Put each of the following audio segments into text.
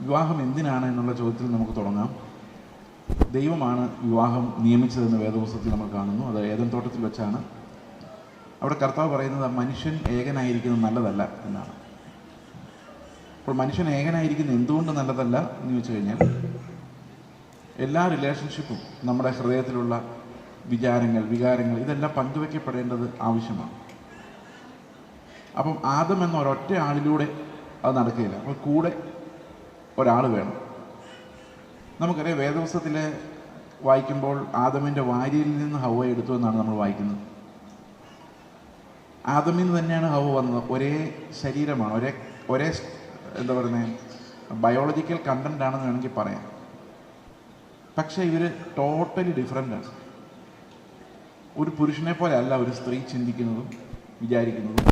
വിവാഹം എന്തിനാണ് എന്നുള്ള ചോദ്യത്തിൽ നമുക്ക് തുടങ്ങാം. ദൈവമാണ് വിവാഹം നിയമിച്ചതെന്ന് വേദപുസ്തകത്തിൽ നമ്മൾ കാണുന്നു. അത് ഏതൻ തോട്ടത്തിൽ വെച്ചാണ്. അവിടെ കർത്താവ് പറയുന്നത് മനുഷ്യൻ ഏകനായിരിക്കുന്നത് നല്ലതല്ല എന്നാണ്. അപ്പോൾ മനുഷ്യൻ ഏകനായിരിക്കുന്നത് എന്തുകൊണ്ട് നല്ലതല്ല എന്ന് വെച്ച് കഴിഞ്ഞാൽ എല്ലാ റിലേഷൻഷിപ്പും നമ്മുടെ ഹൃദയത്തിലുള്ള വിചാരങ്ങൾ വികാരങ്ങൾ ഇതെല്ലാം പങ്കുവെക്കപ്പെടേണ്ടത് ആവശ്യമാണ്. അപ്പം ആദം എന്ന ഒരൊറ്റ ആളിലൂടെ അത് നടക്കുകയില്ല. അപ്പോൾ കൂടെ ഒരാൾ വേണം. നമുക്കറിയാം വേദവസ്തത്തിൽ വായിക്കുമ്പോൾ ആദമിന്റെ വാരിയിൽ നിന്ന് ഹവ എടുത്തു എന്നാണ് നമ്മൾ വായിക്കുന്നത്. ആദമിൽ നിന്ന് തന്നെയാണ് ഹവ വന്നത്. ഒരേ ശരീരമാണ്. ഒരേ ഒരേ എന്താ പറയുന്നത് ബയോളജിക്കൽ കണ്ടന്റ് ആണെന്ന് വേണമെങ്കിൽ പറയാം. പക്ഷേ ഇവർ ടോട്ടലി ഡിഫറെന്റ് ആണ്. ഒരു പുരുഷനെ പോലെ അല്ല ഒരു സ്ത്രീ ചിന്തിക്കുന്നതും വിചാരിക്കുന്നതും.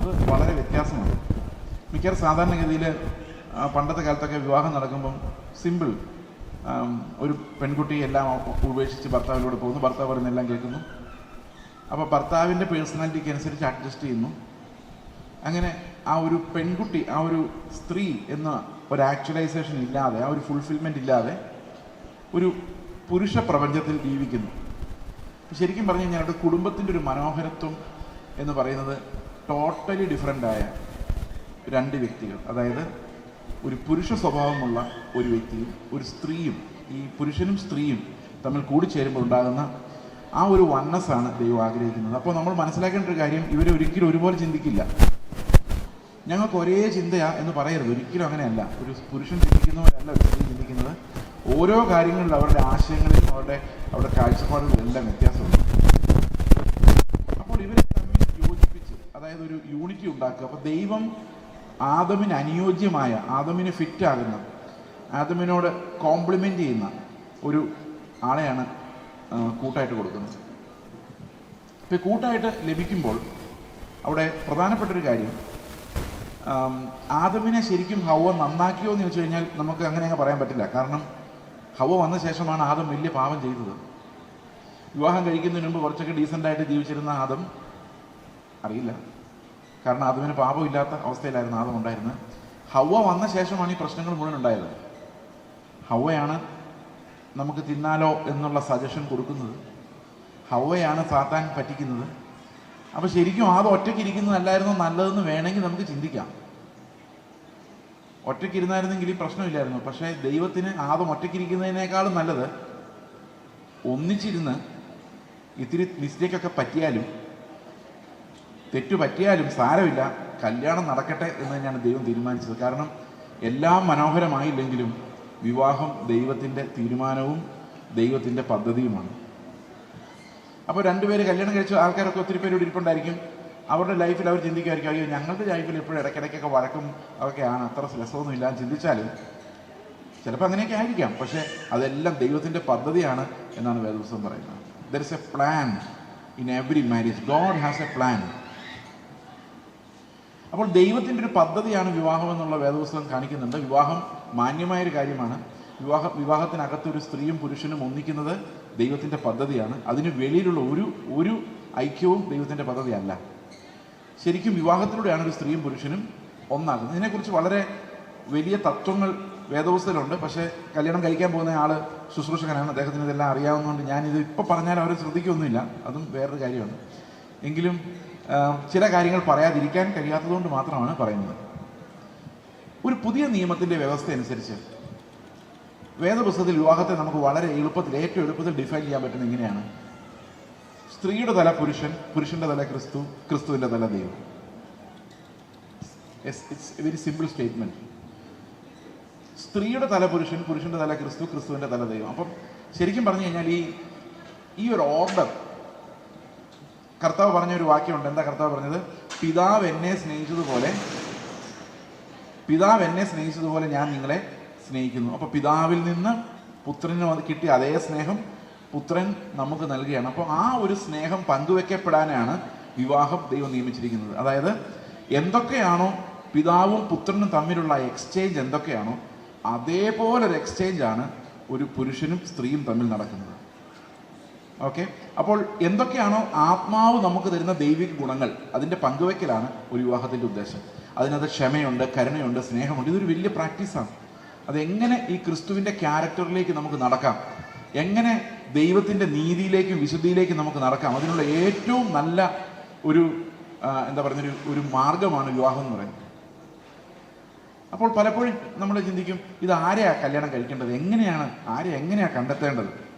അത് വളരെ വ്യത്യാസമാണ്. മിക്കവാറും സാധാരണഗതിയിൽ പണ്ടത്തെ കാലത്തൊക്കെ വിവാഹം നടക്കുമ്പം സിമ്പിൾ. ഒരു പെൺകുട്ടി എല്ലാം ഉപേക്ഷിച്ച് ഭർത്താവിലൂടെ പോകുന്നു. ഭർത്താവ് പറയുന്നെല്ലാം കേൾക്കുന്നു. അപ്പോൾ ഭർത്താവിന്റെ പേഴ്സണാലിറ്റിക്ക് അനുസരിച്ച് അഡ്ജസ്റ്റ് ചെയ്യുന്നു. അങ്ങനെ ആ ഒരു പെൺകുട്ടി ആ ഒരു സ്ത്രീ എന്ന ഒരു ആക്ച്വലൈസേഷൻ ഇല്ലാതെ ആ ഒരു ഫുൾഫിൽമെന്റ് ഇല്ലാതെ ഒരു പുരുഷ പ്രപഞ്ചത്തിൽ ജീവിക്കുന്നു. ശരിക്കും പറഞ്ഞു കഴിഞ്ഞാൽ അവിടെ കുടുംബത്തിന്റെ ഒരു മനോഹരത്വം എന്ന് പറയുന്നത് ടോട്ടലി ഡിഫറെന്റായ രണ്ട് വ്യക്തികൾ. അതായത് ഒരു പുരുഷ സ്വഭാവമുള്ള ഒരു വ്യക്തിയും ഒരു സ്ത്രീയും ഈ പുരുഷനും സ്ത്രീയും തമ്മിൽ കൂടിച്ചേരുമ്പോൾ ഉണ്ടാകുന്ന ആ ഒരു വണ്ണസ്സാണ് ദൈവം ആഗ്രഹിക്കുന്നത്. അപ്പോൾ നമ്മൾ മനസ്സിലാക്കേണ്ട ഒരു കാര്യം ഇവരെ ഒരിക്കലും ഒരുപോലെ ചിന്തിക്കില്ല. ഞങ്ങൾക്ക് ഒരേ ചിന്തയാ എന്ന് പറയരുത്. ഒരിക്കലും അങ്ങനെയല്ല. ഒരു പുരുഷൻ ചിന്തിക്കുന്നവരല്ല ഒരു സ്ത്രീ ചിന്തിക്കുന്നത്. ഓരോ കാര്യങ്ങളിലും അവരുടെ ആശയങ്ങളിലും അവരുടെ അവരുടെ കാഴ്ചപ്പാടുകളിലും എല്ലാം വ്യത്യാസമുണ്ട്. അപ്പോൾ ഇവരെ തമ്മിൽ യോജിപ്പിച്ച് അതായത് ഒരു യൂണിറ്റി ഉണ്ടാക്കുക. അപ്പോൾ ദൈവം ആദമിന് അനുയോജ്യമായ ആദമിന് ഫിറ്റ് ആകുന്ന ആദമിനോട് കോംപ്ലിമെന്റ് ചെയ്യുന്ന ഒരു ആളെയാണ് കൂട്ടായിട്ട് കൊടുക്കുന്നത്. ഇപ്പോൾ കൂട്ടായിട്ട് ലഭിക്കുമ്പോൾ അവിടെ പ്രധാനപ്പെട്ടൊരു കാര്യം ആദമിനെ ശരിക്കും ഹവ നന്നാക്കിയോ എന്ന് ചോദിച്ചു കഴിഞ്ഞാൽ നമുക്ക് അങ്ങനെ അങ്ങ് പറയാൻ പറ്റില്ല. കാരണം ഹവ വന്ന ശേഷമാണ് ആദം വലിയ പാപം ചെയ്തത്. വിവാഹം കഴിക്കുന്നതിന് മുമ്പ് കുറച്ചൊക്കെ ഡീസന്റായിട്ട് ജീവിച്ചിരുന്ന ആദം അറിയില്ല. കാരണം ആദമിന് പാപമില്ലാത്ത അവസ്ഥയിലായിരുന്നു ആദം ഉണ്ടായിരുന്നത്. ഹവ വന്ന ശേഷമാണ് ഈ പ്രശ്നങ്ങൾ മുഴുവൻ ഉണ്ടായത്. ഹവയാണ് നമുക്ക് തിന്നാലോ എന്നുള്ള സജഷൻ കൊടുക്കുന്നത്. ഹവയാണ് സാത്താൻ പറ്റിക്കുന്നത്. അപ്പോൾ ശരിക്കും ആദം ഒറ്റയ്ക്ക് ഇരിക്കുന്നതല്ലായിരുന്നു നല്ലതെന്ന് വേണമെങ്കിൽ നമുക്ക് ചിന്തിക്കാം. ഒറ്റയ്ക്ക് ഇരുന്നായിരുന്നെങ്കിൽ ഈ പ്രശ്നമില്ലായിരുന്നു പക്ഷേ ദൈവത്തിന് ആദം ഒറ്റയ്ക്കിരിക്കുന്നതിനേക്കാളും നല്ലത് ഒന്നിച്ചിരുന്ന് ഇത്തിരി മിസ്റ്റേക്കൊക്കെ പറ്റിയാലും തെറ്റു പറ്റിയാലും സാരമില്ല. കല്യാണം നടക്കട്ടെ എന്ന് തന്നെയാണ് ദൈവം തീരുമാനിച്ചത്. കാരണം എല്ലാം മനോഹരമായില്ലെങ്കിലും വിവാഹം ദൈവത്തിന്റെ തീരുമാനവും ദൈവത്തിന്റെ പദ്ധതിയുമാണ്. അപ്പോൾ രണ്ടുപേര് കല്യാണം കഴിച്ച ആൾക്കാരൊക്കെ ഒത്തിരി പേര് ഇരിപ്പുണ്ടായിരിക്കും. അവരുടെ ലൈഫിൽ അവർ ചിന്തിക്കുമായിരിക്കും അയ്യോ ഞങ്ങളുടെ ലൈഫിൽ എപ്പോഴും ഇടയ്ക്കിടയ്ക്കൊക്കെ വഴക്കും അതൊക്കെയാണ്. അത്ര രസമൊന്നും ഇല്ലാന്ന് ചിന്തിച്ചാലും ചിലപ്പോൾ അങ്ങനെയൊക്കെ ആയിരിക്കാം. പക്ഷേ അതെല്ലാം ദൈവത്തിന്റെ പദ്ധതിയാണ് എന്നാണ് വേദപുസ്തകം പറയുന്നത്. There is a plan in every marriage God has a plan അപ്പോൾ ദൈവത്തിന്റെ ഒരു പദ്ധതിയാണ് വിവാഹം എന്നുള്ള വേദപുസ്തകം കാണിക്കുന്നുണ്ട്. വിവാഹം മാന്യമായ ഒരു കാര്യമാണ്. വിവാഹ വിവാഹത്തിനകത്ത് ഒരു സ്ത്രീയും പുരുഷനും ഒന്നിക്കുന്നത് ദൈവത്തിന്റെ പദ്ധതിയാണ്. അതിന് വെളിയിലുള്ള ഒരു ഒരു ഐക്യവും ദൈവത്തിന്റെ പദ്ധതിയല്ല. ശരിക്കും വിവാഹത്തിലൂടെയാണ് ഒരു സ്ത്രീയും പുരുഷനും ഒന്നാകുന്നത്. ഇതിനെക്കുറിച്ച് വളരെ വലിയ തത്വങ്ങൾ വേദപുസ്തകമുണ്ട് പക്ഷേ കല്യാണം കഴിക്കാൻ പോകുന്ന ആൾ ശുശ്രൂഷകനാണ്. അദ്ദേഹത്തിന് ഇതെല്ലാം അറിയാവുന്നതുകൊണ്ട് ഞാനിത് ഇപ്പോൾ പറഞ്ഞാൽ അവർ ശ്രദ്ധിക്കൊന്നുമില്ല അതും വേറൊരു കാര്യമാണ്. എങ്കിലും ചില കാര്യങ്ങൾ പറയാതിരിക്കാൻ കഴിയാത്തതുകൊണ്ട് മാത്രമാണ് പറയുന്നത്. ഒരു പുതിയ നിയമത്തിന്റെ വ്യവസ്ഥ അനുസരിച്ച് വേദപുസ്തകത്തിൽ വിവാഹത്തെ നമുക്ക് വളരെ എളുപ്പത്തിൽ ഏറ്റവും എളുപ്പത്തിൽ ഡിഫൈൻ ചെയ്യാൻ പറ്റുന്ന ഇങ്ങനെയാണ്. സ്ത്രീയുടെ തല പുരുഷൻ പുരുഷന്റെ തല ക്രിസ്തു ക്രിസ്തുവിന്റെ തല ദൈവം. ഇറ്റ്സ് വെരി സിമ്പിൾ സ്റ്റേറ്റ്മെന്റ് സ്ത്രീയുടെ തല പുരുഷൻ പുരുഷന്റെ തല ക്രിസ്തു ക്രിസ്തുവിന്റെ തല ദൈവം. അപ്പം ശരിക്കും പറഞ്ഞു കഴിഞ്ഞാൽ ഈ ഈ ഒരു ഓർഡർ കർത്താവ് പറഞ്ഞ ഒരു വാക്യമുണ്ട്. എന്താ കർത്താവ് പറഞ്ഞത്? പിതാവ് എന്നെ സ്നേഹിച്ചതുപോലെ പിതാവ് എന്നെ സ്നേഹിച്ചതുപോലെ ഞാൻ നിങ്ങളെ സ്നേഹിക്കുന്നു. അപ്പോൾ പിതാവിൽ നിന്ന് പുത്രന് കിട്ടിയ അതേ സ്നേഹം പുത്രൻ നമുക്ക് നൽകുകയാണ്. അപ്പോൾ ആ ഒരു സ്നേഹം പങ്കുവെക്കപ്പെടാനാണ് വിവാഹം ദൈവം നിയമിച്ചിരിക്കുന്നത്. അതായത് എന്തൊക്കെയാണോ പിതാവും പുത്രനും തമ്മിലുള്ള എക്സ്ചേഞ്ച് എന്തൊക്കെയാണോ അതേപോലെ ഒരു എക്സ്ചേഞ്ച് ആണ് ഒരു പുരുഷനും സ്ത്രീയും തമ്മിൽ നടക്കുന്നത്. ഓക്കെ അപ്പോൾ എന്തൊക്കെയാണോ ആത്മാവ് നമുക്ക് തരുന്ന ദൈവിക ഗുണങ്ങൾ അതിന്റെ പങ്കുവയ്ക്കലാണ് ഒരു വിവാഹത്തിന്റെ ഉദ്ദേശം. അതിനകത്ത് ക്ഷമയുണ്ട് കരുണയുണ്ട് സ്നേഹമുണ്ട്. ഇതൊരു വലിയ പ്രാക്ടീസാണ് അതെങ്ങനെ ഈ ക്രിസ്തുവിന്റെ ക്യാരക്ടറിലേക്ക് നമുക്ക് നടക്കാം? എങ്ങനെ ദൈവത്തിന്റെ നീതിയിലേക്കും വിശുദ്ധിയിലേക്കും നമുക്ക് നടക്കാം? അതിനുള്ള ഏറ്റവും നല്ല ഒരു എന്താ പറയുന്നൊരു ഒരു മാർഗമാണ് വിവാഹം എന്ന് പറയുന്നത്. അപ്പോൾ പലപ്പോഴും നമ്മൾ ചിന്തിക്കും ഇത് ആരെയാണ് കല്യാണം കഴിക്കേണ്ടത്? എങ്ങനെയാണ് ആരെ എങ്ങനെയാണ് കണ്ടെത്തേണ്ടത്?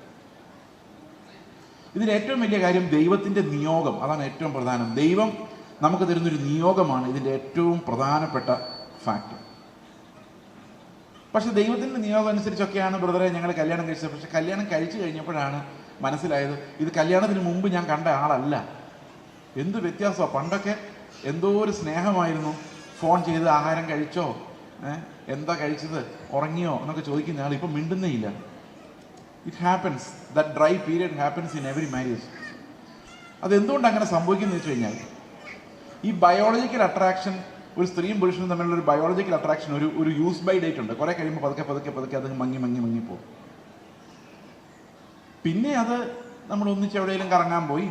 ഇതിൽ ഏറ്റവും വലിയ കാര്യം ദൈവത്തിന്റെ നിയോഗം. അതാണ് ഏറ്റവും പ്രധാനം. ദൈവം നമുക്ക് തരുന്നൊരു നിയോഗമാണ് ഇതിന്റെ ഏറ്റവും പ്രധാനപ്പെട്ട ഫാക്ടർ പക്ഷെ ദൈവത്തിന്റെ നിയോഗം അനുസരിച്ചൊക്കെയാണ് ബ്രദറെ ഞങ്ങൾ കല്യാണം കഴിച്ചത്. പക്ഷെ കല്യാണം കഴിച്ചു കഴിഞ്ഞപ്പോഴാണ് മനസ്സിലായത് ഇത് കല്യാണത്തിന് മുമ്പ് ഞാൻ കണ്ട ആളല്ല. എന്ത് വ്യത്യാസമാണ് പണ്ടൊക്കെ എന്തോ ഒരു സ്നേഹമായിരുന്നു. ഫോൺ ചെയ്ത് ആഹാരം കഴിച്ചോ? എന്താ കഴിച്ചത്? ഉറങ്ങിയോ? എന്നൊക്കെ ചോദിക്കുന്ന ആൾ ഇപ്പം മിണ്ടുന്നേ ഇല്ല. It happens the dry period happens in every marriage അതെന്തുകൊണ്ട് അങ്ങനെ സംഭവിക്കുന്നത് വെച്ച് കഴിഞ്ഞാൽ ഈ ബയോളജിക്കൽ അട്രാക്ഷൻ ഒരു സ്ത്രീയും പുരുഷനും തമ്മിലുള്ള ഒരു ബയോളജിക്കൽ അട്രാക്ഷൻ ഒരു ഒരു യൂസ് ബൈ ഡേറ്റ് ഉണ്ട്. കുറെ കഴിയുമ്പോൾ പതുക്കെ പതുക്കെ പതുക്കെ അത് മങ്ങി മങ്ങി മങ്ങി പോകും. പിന്നെ അത് നമ്മൾ ഒന്നിച്ച് എവിടെയെങ്കിലും കറങ്ങാൻ പോയി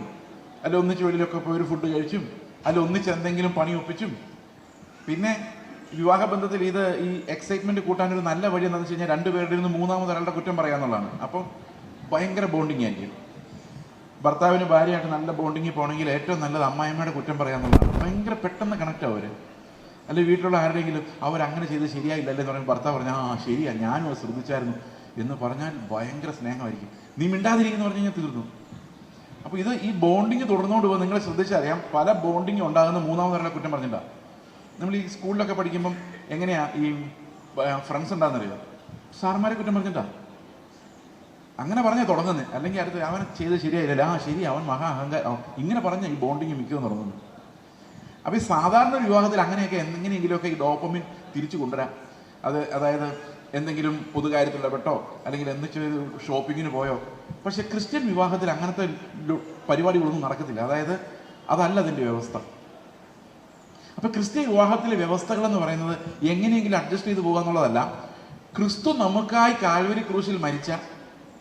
അല്ല ഒന്നിച്ച് വെളിയിലൊക്കെ പോയി ഒരു ഫുഡ് കഴിച്ചും അല്ല ഒന്നിച്ച് എന്തെങ്കിലും പണി ഒപ്പിച്ചും പിന്നെ വിവാഹ ബന്ധത്തിൽ ഇത് ഈ എക്സൈറ്റ്മെന്റ് കൂട്ടാൻ ഒരു നല്ല വഴി എന്താണെന്ന് വെച്ച് കഴിഞ്ഞാൽ രണ്ടുപേരുടെ നിന്ന് മൂന്നാമത് ഒരാളുടെ കുറ്റം പറയാന്നുള്ളതാണ് അപ്പം ഭയങ്കര ബോണ്ടിങ് ആയിരിക്കും. ഭർത്താവിന് ഭാര്യയായിട്ട് നല്ല ബോണ്ടിങ്ങിൽ പോകണമെങ്കിൽ ഏറ്റവും നല്ലത് അമ്മായിമ്മയുടെ കുറ്റം പറയാന്നുള്ളതാണ് ഭയങ്കര പെട്ടെന്ന് കണക്ട് അവർ അല്ലെങ്കിൽ വീട്ടിലുള്ള ആരുടെയെങ്കിലും അങ്ങനെ ചെയ്ത് ശരിയായില്ലല്ലേ എന്ന് പറയുമ്പോൾ ഭർത്താവ് പറഞ്ഞാൽ ആ ശരിയാ ഞാനും അത് ശ്രദ്ധിച്ചായിരുന്നു എന്ന് പറഞ്ഞാൽ ഭയങ്കര സ്നേഹമായിരിക്കും. നീ മിണ്ടാതിരിക്കുന്നു പറഞ്ഞു കഴിഞ്ഞാൽ തീർന്നു. അപ്പോൾ ഇത് ഈ ബോണ്ടിങ് തുടർന്നുകൊണ്ട് പോകുമ്പോൾ നിങ്ങൾ ശ്രദ്ധിച്ചറിയാം പല ബോണ്ടിങ് ഉണ്ടാകുന്ന മൂന്നാമതൊരാളെ കുറ്റം പറഞ്ഞിട്ടാ നമ്മൾ ഈ സ്കൂളിലൊക്കെ പഠിക്കുമ്പം എങ്ങനെയാ ഈ ഫ്രണ്ട്സ് ഉണ്ടാകുന്നറിയോ സാർമാരെ കുറ്റം പറഞ്ഞിട്ടാ? അങ്ങനെ പറഞ്ഞേ തുടങ്ങുന്നത് അല്ലെങ്കിൽ അടുത്ത് അവൻ ചെയ്ത് ശരിയായില്ല. ആ ശരി അവൻ മഹാ അഹങ്കാരം. ഇങ്ങനെ പറഞ്ഞ ഈ ബോണ്ടിങ് മിക്കതും തുടങ്ങുന്നു അപ്പൊ ഈ സാധാരണ വിവാഹത്തിൽ അങ്ങനെയൊക്കെ എന്തെങ്കിലുമൊക്കെ ഈ ഡോപ്പമിൻ തിരിച്ചു കൊണ്ടുവരാം. അത് അതായത് എന്തെങ്കിലും പൊതുകാര്യത്തിൽ ഇടപെട്ടോ അല്ലെങ്കിൽ എന്തെങ്കിലും ഷോപ്പിങ്ങിന് പോയോ. പക്ഷെ ക്രിസ്ത്യൻ വിവാഹത്തിൽ അങ്ങനത്തെ പരിപാടികളൊന്നും നടക്കത്തില്ല. അതായത് അതല്ല അതിന്റെ വ്യവസ്ഥ. അപ്പൊ ക്രിസ്ത്യൻ വിവാഹത്തിലെ വ്യവസ്ഥകൾ എന്ന് പറയുന്നത് എങ്ങനെയെങ്കിലും അഡ്ജസ്റ്റ് ചെയ്ത് പോകുക എന്നുള്ളതല്ല. ക്രിസ്തു നമുക്കായി കാൽവരി ക്രൂശിൽ മരിച്ച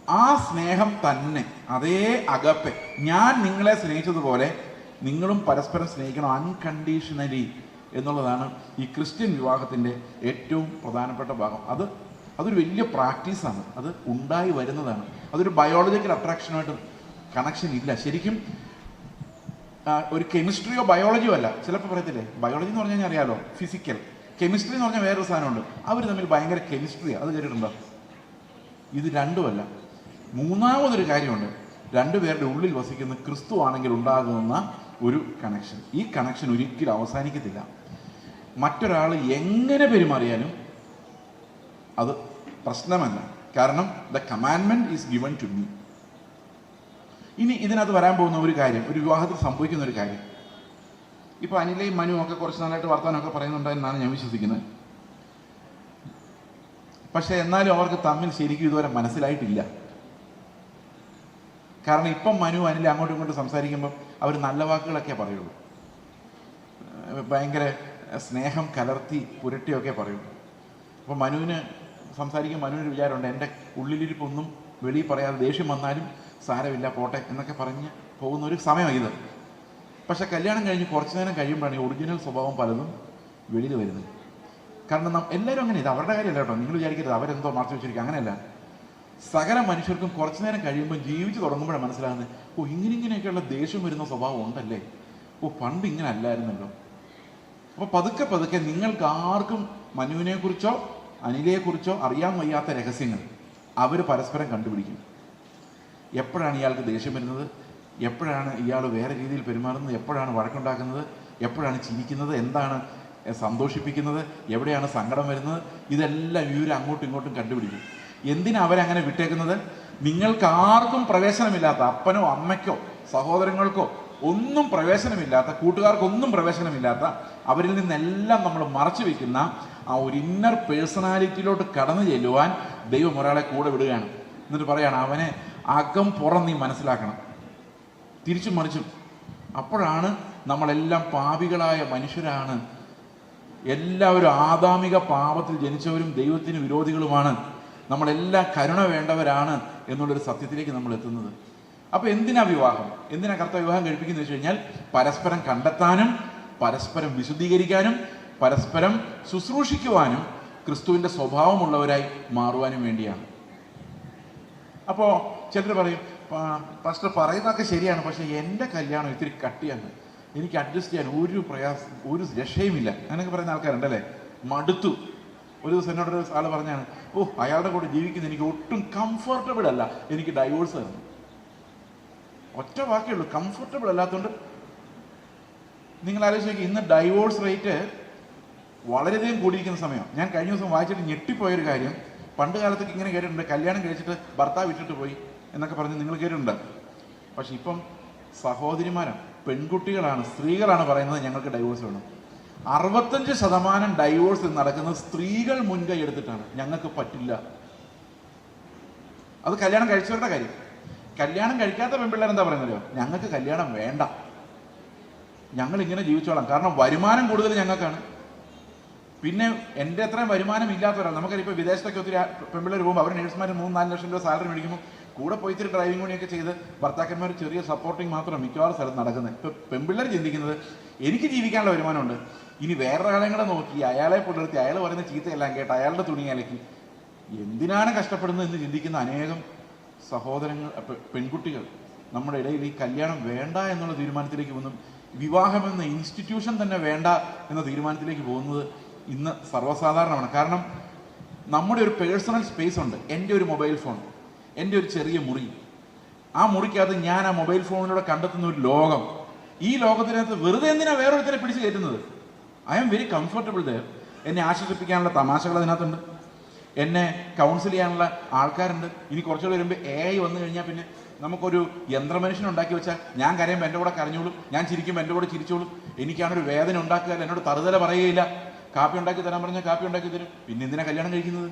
ആ സ്നേഹം തന്നെ അതേ അകപ്പെ. ഞാൻ നിങ്ങളെ സ്നേഹിച്ചതുപോലെ നിങ്ങളും പരസ്പരം സ്നേഹിക്കണം അൺകണ്ടീഷണലി എന്നുള്ളതാണ് ഈ ക്രിസ്ത്യൻ വിവാഹത്തിന്റെ ഏറ്റവും പ്രധാനപ്പെട്ട ഭാഗം. അത് അതൊരു വലിയ പ്രാക്ടീസാണ് അത് ഉണ്ടായി വരുന്നതാണ്. അതൊരു ബയോളജിക്കൽ അട്രാക്ഷനുമായിട്ട് കണക്ഷൻ ഇല്ല. ശരിക്കും ഒരു കെമിസ്ട്രിയോ ബയോളജിയോ അല്ല. ചിലപ്പോൾ പറയത്തില്ലേ? ബയോളജി എന്ന് പറഞ്ഞാൽ അറിയാലോ? ഫിസിക്കൽ കെമിസ്ട്രി എന്ന് പറഞ്ഞാൽ വേറൊരു സാധനമുണ്ട്. അവർ തമ്മിൽ ഭയങ്കര കെമിസ്ട്രിയാണ് അത് കേട്ടിട്ടുണ്ടോ? ഇത് രണ്ടുമല്ല മൂന്നാമതൊരു കാര്യമുണ്ട്. രണ്ടുപേരുടെ ഉള്ളിൽ വസിക്കുന്ന ക്രിസ്തു ആണെങ്കിൽ ഉണ്ടാകുന്ന ഒരു കണക്ഷൻ ഈ കണക്ഷൻ ഒരിക്കലും അവസാനിക്കത്തില്ല. മറ്റൊരാൾ എങ്ങനെ പെരുമാറിയാലും അത് പ്രശ്നമല്ല. കാരണം the commandment is given to me ഇനി ഇതിനകത്ത് വരാൻ പോകുന്ന ഒരു കാര്യം ഒരു വിവാഹത്തിൽ സംഭവിക്കുന്ന ഒരു കാര്യം. ഇപ്പൊ അനിലയും മനു ഒക്കെ കുറച്ച് നാളായിട്ട് വർത്തമാനമൊക്കെ പറയുന്നുണ്ടായിരുന്നാണ് ഞാൻ വിശ്വസിക്കുന്നത്. പക്ഷെ എന്നാലും അവർക്ക് തമ്മിൽ ശരിക്കും ഇതുവരെ മനസ്സിലായിട്ടില്ല. കാരണം ഇപ്പം മനു അനിൽ അങ്ങോട്ടും ഇങ്ങോട്ടും സംസാരിക്കുമ്പോൾ അവർ നല്ല വാക്കുകളൊക്കെ പറയുള്ളൂ. ഭയങ്കര സ്നേഹം കലർത്തി പുരട്ടിയൊക്കെ പറയുള്ളൂ. അപ്പോൾ മനുവിന് സംസാരിക്കുമ്പോൾ മനുവിന് വിചാരമുണ്ട് എന്റെ ഉള്ളിലിരിപ്പൊന്നും വെളിയിൽ പറയാതെ ദേഷ്യം വന്നാലും സാരമില്ല പോട്ടെ എന്നൊക്കെ പറഞ്ഞ് പോകുന്ന ഒരു സമയം ഇത്. പക്ഷെ കല്യാണം കഴിഞ്ഞ് കുറച്ച് നേരം കഴിയുമ്പോഴാണ് ഈ ഒറിജിനൽ സ്വഭാവം പലതും വെളിയിൽ വരുന്നത്. കാരണം നാം എല്ലാവരും അങ്ങനെ ഇത് അവരുടെ കാര്യമല്ല കേട്ടോ. നിങ്ങൾ വിചാരിക്കരുത് അവരെന്തോ മറച്ചു വെച്ചിരിക്കുക അങ്ങനെയല്ല. സകല മനുഷ്യർക്കും കുറച്ചു നേരം കഴിയുമ്പോൾ ജീവിച്ചു തുടങ്ങുമ്പോഴാണ് മനസ്സിലാകുന്നത് ഓ ഇങ്ങനെ ഇങ്ങനെയൊക്കെയുള്ള ദേഷ്യം വരുന്ന സ്വഭാവം ഉണ്ടല്ലേ? ഓ പണ്ട് ഇങ്ങനെ അല്ലായിരുന്നല്ലോ. അപ്പൊ പതുക്കെ പതുക്കെ നിങ്ങൾക്ക് ആർക്കും മനുവിനെക്കുറിച്ചോ അനിലയെക്കുറിച്ചോ അനിലയെ കുറിച്ചോ അറിയാൻ വയ്യാത്ത രഹസ്യങ്ങൾ അവർ പരസ്പരം കണ്ടുപിടിക്കും. എപ്പോഴാണ് ഇയാൾക്ക് ദേഷ്യം വരുന്നത്? എപ്പോഴാണ് ഇയാൾ വേറെ രീതിയിൽ പെരുമാറുന്നത്? എപ്പോഴാണ് വഴക്കുണ്ടാക്കുന്നത്? എപ്പോഴാണ് ചിരിക്കുന്നത്? എന്താണ് സന്തോഷിപ്പിക്കുന്നത്? എവിടെയാണ് സങ്കടം വരുന്നത്? ഇതെല്ലാം ഇവർ അങ്ങോട്ടും ഇങ്ങോട്ടും കണ്ടുപിടിക്കും. എന്തിനാ അവരങ്ങനെ വിട്ടേക്കുന്നത്? നിങ്ങൾക്ക് ആർക്കും പ്രവേശനമില്ലാത്ത അപ്പനോ അമ്മയ്ക്കോ സഹോദരങ്ങൾക്കോ ഒന്നും പ്രവേശനമില്ലാത്ത കൂട്ടുകാർക്കൊന്നും പ്രവേശനമില്ലാത്ത അവരിൽ നിന്നെല്ലാം നമ്മൾ മറച്ചു വെക്കുന്ന ആ ഒരു ഇന്നർ പേഴ്സണാലിറ്റിയിലോട്ട് കടന്നു ചെല്ലുവാൻ ദൈവം ഒരാളെ കൂടെ വിടുകയാണ്. എന്നിട്ട് പറയാണ് അവനെ അകം പുറം നീ മനസ്സിലാക്കണം. തിരിച്ചും മറിച്ചും. അപ്പോഴാണ് നമ്മളെല്ലാം പാപികളായ മനുഷ്യരാണ്. എല്ലാവരും ആദാമിക പാപത്തിൽ ജനിച്ചവരും ദൈവത്തിന് വിരോധികളുമാണ്. നമ്മളെല്ലാം കരുണ വേണ്ടവരാണ് എന്നുള്ളൊരു സത്യത്തിലേക്ക് നമ്മൾ എത്തുന്നത്. അപ്പൊ എന്തിനാ വിവാഹം? എന്തിനാ കർത്ത വിവാഹം കഴിപ്പിക്കുന്നത് വെച്ച് കഴിഞ്ഞാൽ പരസ്പരം കണ്ടെത്താനും പരസ്പരം വിശുദ്ധീകരിക്കാനും പരസ്പരം ശുശ്രൂഷിക്കുവാനും ക്രിസ്തുവിന്റെ സ്വഭാവമുള്ളവരായി മാറുവാനും വേണ്ടിയാണ്. അപ്പോൾ ചിലർ പറയും "പാ- പാസ്റ്റർ പറയുന്നതൊക്കെ ശരിയാണ് പക്ഷേ എന്റെ കല്യാണം ഇത്തിരി കട്ടിയാണ്. എനിക്ക് അഡ്ജസ്റ്റ് ചെയ്യാൻ ഒരു പ്രയാസം ഒരു രക്ഷയുമില്ല. അങ്ങനെയൊക്കെ പറയുന്ന ആൾക്കാരുണ്ടല്ലേ? മടുത്തു. ഒരു ദിവസം എന്നോട് ഒരു ആൾ പറഞ്ഞാണ് ഓ അയാളുടെ കൂടെ ജീവിക്കുന്നത് എനിക്ക് ഒട്ടും കംഫർട്ടബിൾ അല്ല. എനിക്ക് ഡൈവോഴ്സ് ആയിരുന്നു ഒറ്റ വാക്കേ ഉള്ളൂ കംഫർട്ടബിൾ അല്ലാത്തതുകൊണ്ട് നിങ്ങൾ ആലോചിച്ച് ഇന്ന് ഡൈവോഴ്സ് റേറ്റ് വളരെയധികം കൂടിയിരിക്കുന്ന സമയം. ഞാൻ കഴിഞ്ഞ ദിവസം വായിച്ചിട്ട് ഞെട്ടിപ്പോയൊരു കാര്യം. പണ്ട് കാലത്തൊക്കെ ഇങ്ങനെ കേട്ടിട്ടുണ്ട് കല്യാണം കഴിച്ചിട്ട് ഭർത്താവ് വിട്ടിട്ട് പോയി. എന്നൊക്കെ പറഞ്ഞ് നിങ്ങൾ കേട്ടിട്ടുണ്ട്. പക്ഷെ ഇപ്പം സഹോദരിമാരാണ് പെൺകുട്ടികളാണ് സ്ത്രീകളാണ് പറയുന്നത് ഞങ്ങൾക്ക് ഡൈവോഴ്സ് വേണം. അറുപത്തഞ്ച് ശതമാനം ഡൈവോഴ്സ് നടക്കുന്നത് സ്ത്രീകൾ മുൻകൈ എടുത്തിട്ടാണ്. ഞങ്ങൾക്ക് പറ്റില്ല. അത് കല്യാണം കഴിച്ചവരുടെ കാര്യം. കല്യാണം കഴിക്കാത്ത പെൺപിള്ളേർ എന്താ പറയുന്നല്ലോ ഞങ്ങൾക്ക് കല്യാണം വേണ്ട. ഞങ്ങൾ ഇങ്ങനെ ജീവിച്ചോളാം. കാരണം വരുമാനം കൂടുതൽ ഞങ്ങൾക്കാണ്. പിന്നെ എന്റെ അത്രയും വരുമാനം ഇല്ലാത്തവരാണ് നമുക്കറിയാം ഇപ്പോൾ വിദേശത്തൊക്കെ ഒത്തിരി പെൺപിള്ളേർ പോകുമ്പോൾ അവർ നേഴ്സുമാർ മൂന്ന് നാല് ലക്ഷം രൂപ സാലറി മേടിക്കുമ്പോൾ കൂടെ പോയി ഇത്തിരി ഡ്രൈവിംഗ് പണിയൊക്കെ ചെയ്ത് ഭർത്താക്കന്മാർ ചെറിയ സപ്പോർട്ടിങ് മാത്രം മിക്കവാറും സ്ഥലത്ത് നടക്കുന്നത് ഇപ്പം പെൺപിള്ളേർ ചിന്തിക്കുന്നത് എനിക്ക് ജീവിക്കാനുള്ള വരുമാനമുണ്ട്. ഇനി വേറൊരാളെ കൂടെ നോക്കി അയാളെ പുലർത്തി അയാൾ പറയുന്ന ചീത്തയെല്ലാം കേട്ട് അയാളുടെ തുണി അലക്കി. എന്തിനാണ് കഷ്ടപ്പെടുന്നത് എന്ന് ചിന്തിക്കുന്ന അനേകം സഹോദരങ്ങൾ പെൺകുട്ടികൾ നമ്മുടെ ഇടയിൽ ഈ കല്യാണം വേണ്ട എന്നുള്ള തീരുമാനത്തിലേക്ക് പോകുന്നു. വിവാഹം എന്ന ഇൻസ്റ്റിറ്റ്യൂഷൻ തന്നെ വേണ്ട എന്ന തീരുമാനത്തിലേക്ക് പോകുന്നത് ഇന്ന് സർവസാധാരണമാണ്. കാരണം നമ്മുടെ ഒരു പേഴ്സണൽ സ്പേസ് ഉണ്ട്. എന്റെ ഒരു മൊബൈൽ ഫോൺ എന്റെ ഒരു ചെറിയ മുറി. ആ മുറിക്കകത്ത് ഞാൻ ആ മൊബൈൽ ഫോണിലൂടെ കണ്ടെത്തുന്ന ഒരു ലോകം. ഈ ലോകത്തിനകത്ത് വെറുതെ എന്തിനാ വേറൊരുത്തരെ പിടിച്ച് കയറ്റുന്നത്? I am very comfortable there എന്നെ ആശ്വസിപ്പിക്കാനുള്ള തമാശകൾ അതിനകത്തുണ്ട്. എന്നെ കൗൺസിൽ ചെയ്യാനുള്ള ആൾക്കാരുണ്ട്. ഇനി കുറച്ചുകൂടെ വരുമ്പോൾ എ ഐ വന്നു കഴിഞ്ഞാൽ പിന്നെ നമുക്കൊരു യന്ത്രമനുഷ്യൻ ഉണ്ടാക്കി വെച്ചാൽ ഞാൻ കരയുമ്പോൾ എന്റെ കൂടെ കരഞ്ഞോളും ഞാൻ ചിരിക്കുമ്പോൾ എന്റെ കൂടെ ചിരിച്ചോളും. എനിക്കാണൊരു വേദന ഉണ്ടാക്കുക എന്നോട് തറുതല പറയുകയില്ല. കാപ്പി ഉണ്ടാക്കി തരാൻ പറഞ്ഞാൽ കാപ്പി ഉണ്ടാക്കി തരും. പിന്നെ എന്തിനാ കല്യാണം കഴിക്കുന്നത്?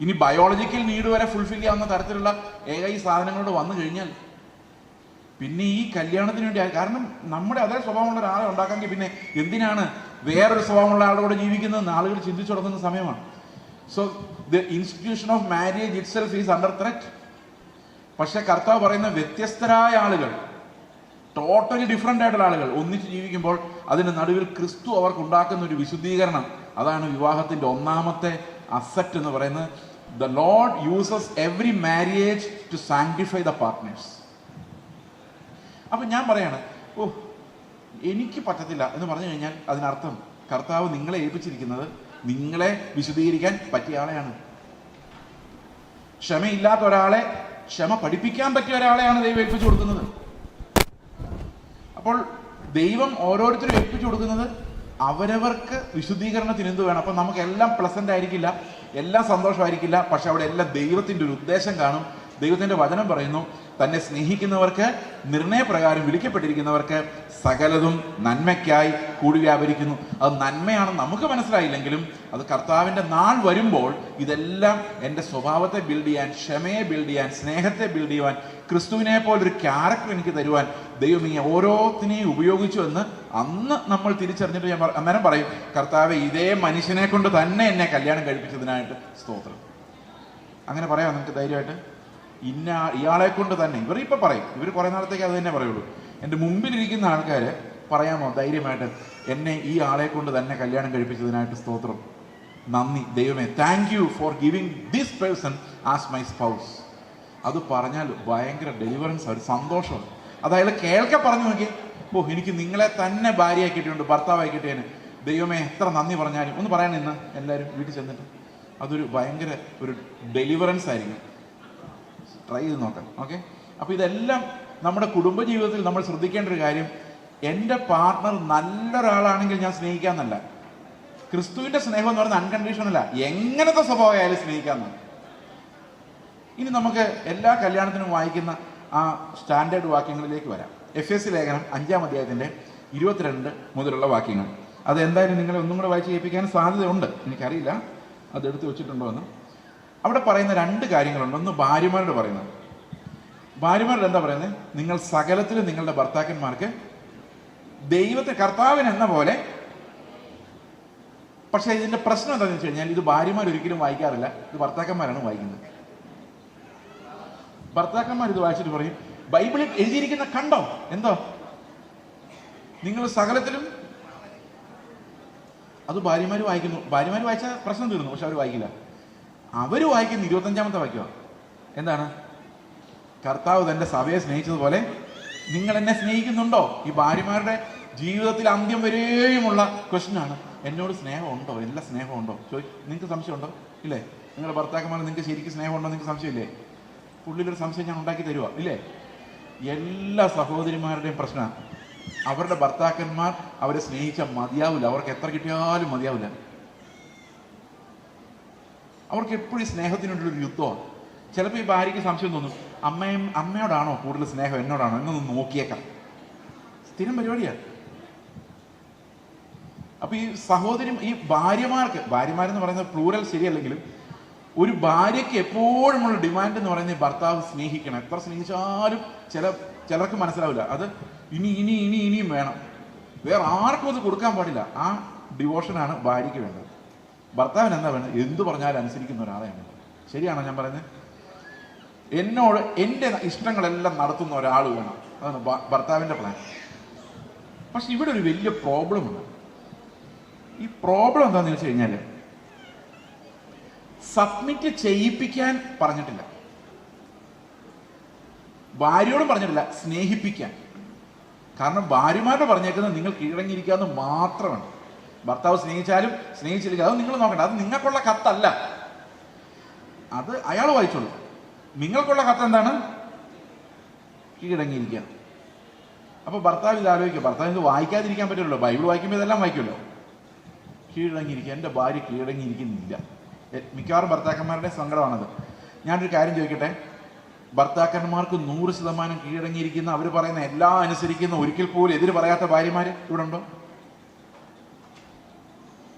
ഇനി ബയോളജിക്കൽ നീഡ് വരെ ഫുൾഫിൽ ചെയ്യാവുന്ന തരത്തിലുള്ള എ ഐ സാധനങ്ങളോട് വന്നു കഴിഞ്ഞാൽ പിന്നെ ഈ കല്യാണത്തിന് വേണ്ടി കാരണം നമ്മുടെ അതേ സ്വഭാവമുള്ള ഒരാളെ ഉണ്ടാക്കാമെങ്കിൽ പിന്നെ എന്തിനാണ് വേറൊരു സ്വഭാവമുള്ള ആളോട് ജീവിക്കുന്നത് ജീവിക്കുന്നതെന്ന് ആളുകൾ ചിന്തിച്ചു തുടങ്ങുന്ന സമയമാണ്. So the institution of marriage itself is under threat പക്ഷെ കർത്താവ് പറയുന്ന വ്യത്യസ്തരായ ആളുകൾ ടോട്ടലി ഡിഫറെന്റ് ആയിട്ടുള്ള ആളുകൾ ഒന്നിച്ച് ജീവിക്കുമ്പോൾ അതിന് നടുവിൽ ക്രിസ്തു അവർക്ക് ഉണ്ടാക്കുന്ന ഒരു വിശുദ്ധീകരണം. അതാണ് വിവാഹത്തിന്റെ ഒന്നാമത്തെ അസറ്റ് എന്ന് പറയുന്നത് the lord uses every marriage to sanctify the partners അപ്പം ഞാൻ പറയാണ് ഓ എനിക്ക് പറ്റത്തില്ല. എന്ന് പറഞ്ഞു കഴിഞ്ഞാൽ അതിനർത്ഥം കർത്താവ് നിങ്ങളെ ഏൽപ്പിച്ചിരിക്കുന്നത് നിങ്ങളെ വിശദീകരിക്കാൻ പറ്റിയ ആളെയാണ്. ക്ഷമയില്ലാത്ത ഒരാളെ ക്ഷമ പഠിപ്പിക്കാൻ പറ്റിയ ഒരാളെയാണ് ദൈവം ഏൽപ്പിച്ചു കൊടുക്കുന്നത്. അപ്പോൾ ദൈവം ഓരോരുത്തരും ഏൽപ്പിച്ചു കൊടുക്കുന്നത് അവരവർക്ക് വിശുദ്ധീകരണത്തിന് എന്ത് വേണം? അപ്പം നമുക്ക് എല്ലാം പ്ലസന്റ് ആയിരിക്കില്ല എല്ലാം സന്തോഷമായിരിക്കില്ല പക്ഷെ അവിടെ എല്ലാം ദൈവത്തിന്റെ ഒരു ഉദ്ദേശം കാണും. ദൈവത്തിന്റെ വചനം പറയുന്നു തന്നെ സ്നേഹിക്കുന്നവർക്ക് നിർണയപ്രകാരം വിളിക്കപ്പെട്ടിരിക്കുന്നവർക്ക് സകലതും നന്മയ്ക്കായി കൂടി വ്യാപരിക്കുന്നു. അത് നന്മയാണ് നമുക്ക് മനസ്സിലായില്ലെങ്കിലും അത് കർത്താവിന്റെ നാൾ വരുമ്പോൾ ഇതെല്ലാം എന്റെ സ്വഭാവത്തെ ബിൽഡ് ചെയ്യാൻ ക്ഷമയെ ബിൽഡ് ചെയ്യാൻ സ്നേഹത്തെ ബിൽഡ് ചെയ്യുവാൻ ക്രിസ്തുവിനെ പോലൊരു ക്യാരക്ടർ എനിക്ക് തരുവാൻ ദൈവം ഈ ഓരോത്തിനെയും ഉപയോഗിച്ചു എന്ന് അന്ന് നമ്മൾ തിരിച്ചറിഞ്ഞിട്ട് ഞാൻ അന്നേരം പറയും കർത്താവ് ഇതേ മനുഷ്യനെ കൊണ്ട് തന്നെ എന്നെ കല്യാണം കഴിപ്പിച്ചതിനായിട്ട് സ്തോത്രം. അങ്ങനെ പറയാം നിങ്ങൾക്ക് ധൈര്യമായിട്ട്? ഇന്ന ഇയാളെ കൊണ്ട് തന്നെ. ഇവർ ഇപ്പൊ പറയും. ഇവർ കുറെ നാളത്തേക്ക് അത് തന്നെ പറയുള്ളൂ. എന്റെ മുമ്പിലിരിക്കുന്ന ആൾക്കാർ പറയാമോ ധൈര്യമായിട്ട് എന്നെ ഈ ആളെ കൊണ്ട് തന്നെ കല്യാണം കഴിപ്പിച്ചതിനായിട്ട് സ്തോത്രം. നന്ദി. ദൈവമേ thank you for giving this person as my spouse അത് പറഞ്ഞാൽ ഭയങ്കര ഡെലിവറൻസ് ഒരു സന്തോഷം. അതായത് അയാൾ കേൾക്കെ പറഞ്ഞു നോക്കി. ഓ എനിക്ക് നിങ്ങളെ തന്നെ ഭാര്യയായി കിട്ടിയുണ്ട് ഭർത്താവായി കിട്ടിയതിന്. ദൈവമേ എത്ര നന്ദി പറഞ്ഞാലും. ഒന്ന് പറയാൻ ഇന്ന് എല്ലാവരും വീട്ടിൽ ചെന്നിട്ട്. അതൊരു ഭയങ്കര ഒരു ഡെലിവറൻസ് ആയിരിക്കും. ട്രൈ ചെയ്ത് നോക്കാം. ഓക്കെ അപ്പോൾ ഇതെല്ലാം നമ്മുടെ കുടുംബജീവിതത്തിൽ നമ്മൾ ശ്രദ്ധിക്കേണ്ട ഒരു കാര്യം എന്റെ പാർട്ണർ നല്ലൊരാളാണെങ്കിൽ ഞാൻ സ്നേഹിക്കാമെന്നല്ല. ക്രിസ്തുവിന്റെ സ്നേഹം എന്ന് പറയുന്നത് അൺകണ്ടീഷണല എങ്ങനത്തെ സ്വഭാവമായാലും സ്നേഹിക്കാമെന്നാണ് ഇനി നമുക്ക് എല്ലാ കല്യാണത്തിനും വായിക്കുന്ന ആ സ്റ്റാൻഡേർഡ് വാക്യങ്ങളിലേക്ക് വരാം. എഫ് എസ് ലേഖനം അഞ്ചാം അധ്യായത്തിന്റെ ഇരുപത്തിരണ്ട് മുതലുള്ള വാക്യങ്ങൾ. അത് എന്തായാലും നിങ്ങളെ ഒന്നും കൂടെ വായിച്ച് കേൾപ്പിക്കാൻ സാധ്യതയുണ്ട്. എനിക്കറിയില്ല. അത് എടുത്തു വെച്ചിട്ടുണ്ടോ എന്ന്. അവിടെ പറയുന്ന രണ്ട് കാര്യങ്ങളുണ്ട്. ഒന്ന് ഭാര്യമാരോട് പറയുന്നത്. ഭാര്യമാരോട് എന്താ പറയുന്നത് നിങ്ങൾ സകലത്തിലും നിങ്ങളുടെ ഭർത്താക്കന്മാർക്ക് ദൈവത്തെ കർത്താവിന് എന്ന പോലെ. പക്ഷേ ഇതിന്റെ പ്രശ്നം എന്താണെന്ന് വെച്ച് കഴിഞ്ഞാൽ ഇത് ഭാര്യമാർ ഒരിക്കലും വായിക്കാറില്ല. ഇത് ഭർത്താക്കന്മാരാണ് വായിക്കുന്നത്. ഭർത്താക്കന്മാർ ഇത് വായിച്ചിട്ട് പറയും ബൈബിളിൽ എഴുതിയിരിക്കുന്ന കണ്ടോ? എന്തോ? നിങ്ങൾ സകലത്തിലും അത് ഭാര്യമാർ വായിക്കുന്നു. ഭാര്യമാർ വായിച്ചാൽ പ്രശ്നം തീർന്നു പക്ഷെ അവർ വായിക്കില്ല. അവർ വായിക്കുന്ന ഇരുപത്തഞ്ചാമത്തെ വാക്യമാണ് എന്താണ്? കർത്താവ് തന്റെ സഭയെ സ്നേഹിച്ചതുപോലെ നിങ്ങൾ എന്നെ സ്നേഹിക്കുന്നുണ്ടോ? ഈ ഭാര്യമാരുടെ ജീവിതത്തിൽ അന്ത്യം വരെയുമുള്ള ക്വസ്റ്റ്യൻ ആണ്. എന്നോട് സ്നേഹമുണ്ടോ? എല്ലാ സ്നേഹമുണ്ടോ? ചോദി നിങ്ങൾക്ക് സംശയമുണ്ടോ? ഇല്ലേ? നിങ്ങളുടെ ഭർത്താക്കന്മാർ നിങ്ങൾക്ക് ശരിക്കും സ്നേഹമുണ്ടോ നിങ്ങൾക്ക് സംശയമില്ലേ? പുള്ളിലൊരു സംശയം ഞാൻ ഉണ്ടാക്കി തരുക ഇല്ലേ? എല്ലാ സഹോദരിമാരുടെയും പ്രശ്നമാണ് അവരുടെ ഭർത്താക്കന്മാർ അവരെ സ്നേഹിച്ചാൽ മതിയാവില്ല. അവർക്ക് എത്ര കിട്ടിയാലും മതിയാവില്ല. അവർക്ക് എപ്പോഴും ഈ സ്നേഹത്തിനോടൊരു യുദ്ധമാണ്. ചിലപ്പോൾ ഈ ഭാര്യയ്ക്ക് സംശയം തോന്നും അമ്മയും അമ്മയോടാണോ കൂടുതൽ സ്നേഹം എന്നോടാണോ? എന്നൊന്ന് നോക്കിയേക്കാം. സ്ഥിരം പരിപാടിയാണ് അപ്പൊ ഈ സഹോദരി ഈ ഭാര്യമാർക്ക് ഭാര്യമാരെന്ന് പറയുന്നത് പ്ലൂരൽ ശരിയല്ലെങ്കിലും ഒരു ഭാര്യയ്ക്ക് എപ്പോഴുമുള്ള ഡിമാൻഡ് എന്ന് പറയുന്നത് ഭർത്താവ് സ്നേഹിക്കണം. എത്ര സ്നേഹിച്ചാലും ചില ചിലർക്ക് മനസ്സിലാവില്ല. അത് ഇനി ഇനി ഇനി ഇനിയും വേണം. വേറെ ആർക്കും അത് കൊടുക്കാൻ പാടില്ല. ആ ഡിവോഷനാണ് ഭാര്യയ്ക്ക് വേണ്ടത്. ഭർത്താവിന് എന്താ വേണം എന്തു പറഞ്ഞാലും അനുസരിക്കുന്ന ഒരാളെയാണ് ശരിയാണോ ഞാൻ പറഞ്ഞത് എന്നോട് എന്റെ ഇഷ്ടങ്ങളെല്ലാം നടത്തുന്ന ഒരാൾ വേണം. അതാണ് ഭർത്താവിന്റെ പ്ലാൻ പക്ഷെ ഇവിടെ ഒരു വലിയ പ്രോബ്ലം ഉണ്ട്. ഈ പ്രോബ്ലം എന്താണെന്ന് വെച്ച് കഴിഞ്ഞാൽ സബ്മിറ്റ് ചെയ്യിപ്പിക്കാൻ പറഞ്ഞിട്ടില്ല. ഭാര്യയോടും പറഞ്ഞിട്ടില്ല സ്നേഹിപ്പിക്കാൻ. കാരണം ഭാര്യമാരുടെ പറഞ്ഞേക്കുന്നത് നിങ്ങൾ കീഴടങ്ങിയിരിക്കാന്ന് മാത്രമാണ്. ഭർത്താവ് സ്നേഹിച്ചാലും സ്നേഹിച്ചില്ലെങ്കിൽ അത് നിങ്ങൾ നോക്കണ്ട. അത് നിങ്ങൾക്കുള്ള കത്തല്ല. അത് അയാൾ വായിച്ചോളൂ. നിങ്ങൾക്കുള്ള കത്ത് എന്താണ്? കീഴടങ്ങിയിരിക്കുക അപ്പൊ ഭർത്താവ് ഇത് ആലോചിക്കുക. ഭർത്താവ് ഇത് വായിക്കാതിരിക്കാൻ പറ്റില്ലല്ലോ ബൈബിൾ വായിക്കുമ്പോൾ ഇതെല്ലാം വായിക്കുമല്ലോ. കീഴടങ്ങിയിരിക്കുക. എന്റെ ഭാര്യ കീഴടങ്ങിയിരിക്കുന്നില്ല. മിക്കവാറും ഭർത്താക്കന്മാരുടെ സങ്കടമാണത്. ഞാനൊരു കാര്യം ചോദിക്കട്ടെ? ഭർത്താക്കന്മാർക്ക് നൂറ് ശതമാനം കീഴടങ്ങിയിരിക്കുന്ന അവർ പറയുന്ന എല്ലാം അനുസരിക്കുന്ന ഒരിക്കൽ പോലും എതിര് പറയാത്ത ഭാര്യമാർ ഇവിടെ ഉണ്ടോ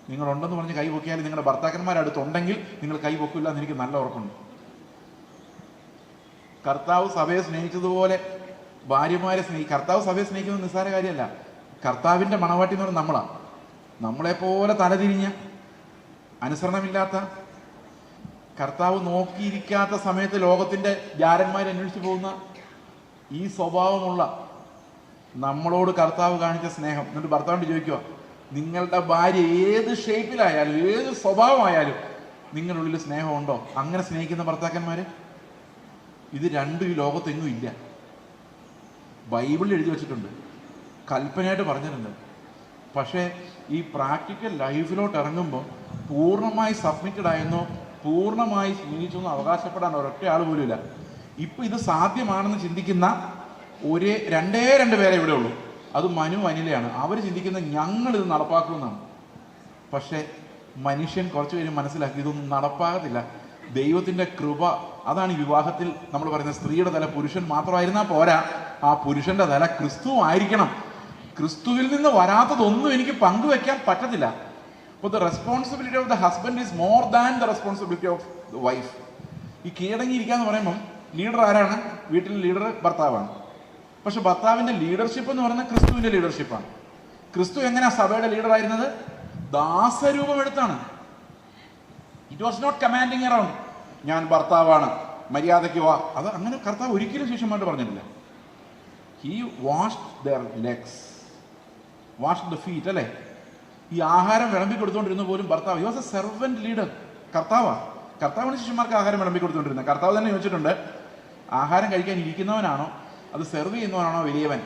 നിങ്ങളുണ്ടെന്ന് പറഞ്ഞ് കൈ പൊക്കിയാൽ നിങ്ങളുടെ ഭർത്താക്കന്മാരടുത്തുണ്ടെങ്കിൽ നിങ്ങൾ കൈ പൊക്കില്ല എന്ന് എനിക്ക് നല്ല ഉറപ്പുണ്ട്. കർത്താവ് സഭയെ സ്നേഹിച്ചതുപോലെ ഭാര്യമാരെ സ്നേഹി കർത്താവ് സഭയെ സ്നേഹിക്കുന്നത് നിസ്സാര കാര്യമല്ല. കർത്താവിന്റെ മണവാട്ടി എന്ന് പറഞ്ഞാൽ നമ്മളാണ് നമ്മളെപ്പോലെ തലതിരിഞ്ഞ അനുസരണമില്ലാത്ത കർത്താവ് നോക്കിയിരിക്കാത്ത സമയത്ത് ലോകത്തിന്റെ ജാരന്മാരെ അന്വേഷിച്ചു പോകുന്ന ഈ സ്വഭാവമുള്ള നമ്മളോട് കർത്താവ് കാണിച്ച സ്നേഹം. എന്നിട്ട് ഭർത്താവിനോട് ചോദിക്കുക നിങ്ങളുടെ ഭാര്യ ഏത് ഷേപ്പിലായാലും ഏത് സ്വഭാവമായാലും നിങ്ങളുടെ ഉള്ളിൽ സ്നേഹമുണ്ടോ? അങ്ങനെ സ്നേഹിക്കുന്ന ഭർത്താക്കന്മാര്? ഇത് രണ്ടും ഈ ലോകത്തെങ്ങും ഇല്ല. ബൈബിളിൽ എഴുതി വെച്ചിട്ടുണ്ട്. കൽപ്പനയായിട്ട് പറഞ്ഞിട്ടുണ്ട്. പക്ഷേ ഈ പ്രാക്ടിക്കൽ ലൈഫിലോട്ട് ഇറങ്ങുമ്പോൾ പൂർണമായി സബ്മിറ്റഡ് ആയെന്നോ പൂർണമായി സ്നേഹിച്ചെന്നോ അവകാശപ്പെടാൻ ഒരൊറ്റ ആൾ പോലും ഇല്ല ഇപ്പൊ ഇത് സാധ്യമാണെന്ന് ചിന്തിക്കുന്ന ഒരേ രണ്ടേ രണ്ട് പേരെ ഇവിടെ ഉള്ളൂ. അത് മനു അനിലയാണ് അവർ ചിന്തിക്കുന്നത് ഞങ്ങൾ ഇത് നടപ്പാക്കുമെന്നാണ്. പക്ഷേ മനുഷ്യൻ കുറച്ച് പേര് മനസ്സിലാക്കി ഇതൊന്നും നടപ്പാകത്തില്ല. ദൈവത്തിന്റെ കൃപ അതാണ് വിവാഹത്തിൽ നമ്മൾ പറയുന്ന സ്ത്രീയുടെ തല പുരുഷൻ മാത്രമായിരുന്നാൽ പോരാ. ആ പുരുഷന്റെ തല ക്രിസ്തു ആയിരിക്കണം. ക്രിസ്തുവിൽ നിന്ന് വരാത്തതൊന്നും എനിക്ക് പങ്കുവെക്കാൻ പറ്റത്തില്ല. അപ്പോൾ the responsibility of the husband is more than the responsibility of the wife ഈ കീഴടങ്ങിയിരിക്കുക എന്ന് പറയുമ്പം ലീഡർ ആരാണ്? വീട്ടിൽ ലീഡർ ഭർത്താവാണ്. പക്ഷെ ഭർത്താവിന്റെ ലീഡർഷിപ്പ് എന്ന് പറയുന്നത് ക്രിസ്തുവിന്റെ ലീഡർഷിപ്പാണ് ക്രിസ്തു എങ്ങനെയാ സഭയുടെ ലീഡർ ആയിരുന്നത്? ദാസരൂപം എടുത്താണ്. It was not commanding around ഞാൻ ഭർത്താവാണ് മര്യാദയ്ക്ക് വാ. അത് അങ്ങനെ കർത്താവ് ഒരിക്കലും ശിഷ്യന്മാരോട് പറഞ്ഞിട്ടില്ല. He wash their legs wash the feet അല്ലേ? ഈ ആഹാരം വിളമ്പി കൊടുത്തുകൊണ്ടിരുന്ന പോലും ഭർത്താവ് he was a servant leader കർത്താവാ. കർത്താവിന് ശിഷ്യന്മാർക്ക് ആഹാരം വിളമ്പി കൊടുത്തുകൊണ്ടിരുന്നത് കർത്താവ് തന്നെ ചോദിച്ചിട്ടുണ്ട് ആഹാരം കഴിക്കാൻ ഇരിക്കുന്നവനാണോ? അത് സെർവ് ചെയ്യുന്നവനാണോ വലിയവൻ?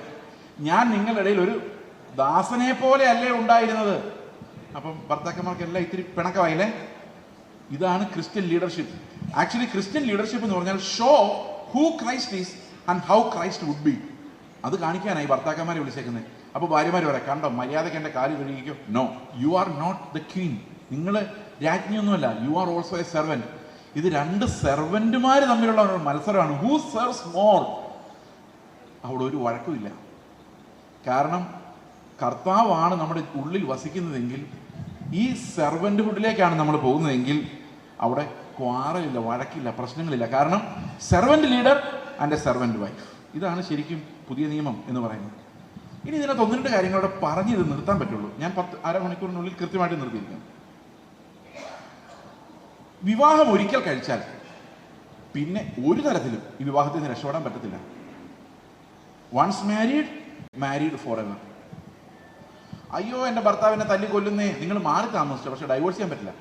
ഞാൻ നിങ്ങളുടെ ഇടയിൽ ഒരു ദാസനെ പോലെ അല്ലേ ഉണ്ടായിരുന്നത്? അപ്പം ഭർത്താക്കന്മാർക്കെല്ലാം ഇത്തിരി പിണക്കമായില്ലേ? ഇതാണ് Christian leadership actually Christian leadership എന്ന് പറഞ്ഞാൽ show who Christ is and how Christ would be അത് കാണിക്കാനായി ഭർത്താക്കന്മാരെ വിളിച്ചേക്കുന്നത് അപ്പോൾ ഭാര്യമാർ പറയാം കണ്ടോ മര്യാദയ്ക്ക് എന്റെ കാൽ കഴുകിക്കോ? No you are not the queen നിങ്ങൾ രാജ്ഞിയൊന്നുമല്ല you are also a servant ഇത് രണ്ട് സെർവന്റുമാർ തമ്മിലുള്ള മത്സരമാണ്. ഹൂ സെർവ്സ് മോർ അവിടെ ഒരു വഴക്കുമില്ല. കാരണം കർത്താവാണ് നമ്മുടെ ഉള്ളിൽ വസിക്കുന്നതെങ്കിൽ ഈ സെർവന്റ്ഹുഡിലേക്കാണ് നമ്മൾ പോകുന്നതെങ്കിൽ അവിടെ ക്വാറലില്ല വഴക്കില്ല പ്രശ്നങ്ങളില്ല. കാരണം servant leader and a servant wife ഇതാണ് ശരിക്കും പുതിയ നിയമം എന്ന് പറയുന്നത്. ഇനി ഇതിനകത്ത് ഒന്ന് രണ്ട് കാര്യങ്ങളോട് പറഞ്ഞ് ഇത് നിർത്താൻ പറ്റുള്ളൂ. ഞാൻ പത്ത് അരമണിക്കൂറിനുള്ളിൽ കൃത്യമായിട്ട് നിർത്തിയിരിക്കും. വിവാഹം ഒരിക്കൽ കഴിച്ചാൽ പിന്നെ ഒരു തരത്തിലും ഈ വിവാഹത്തിൽ നിന്ന് രക്ഷപ്പെടാൻ പറ്റത്തില്ല. Once married married forever അയ്യോ എന്റെ ഭർത്താവിനെ തല്ലി കൊല്ലുന്നേ. നിങ്ങൾ മാറി താമസിച്ചു. പക്ഷെ ഡൈവോഴ്സ് ചെയ്യാൻ പറ്റില്ല.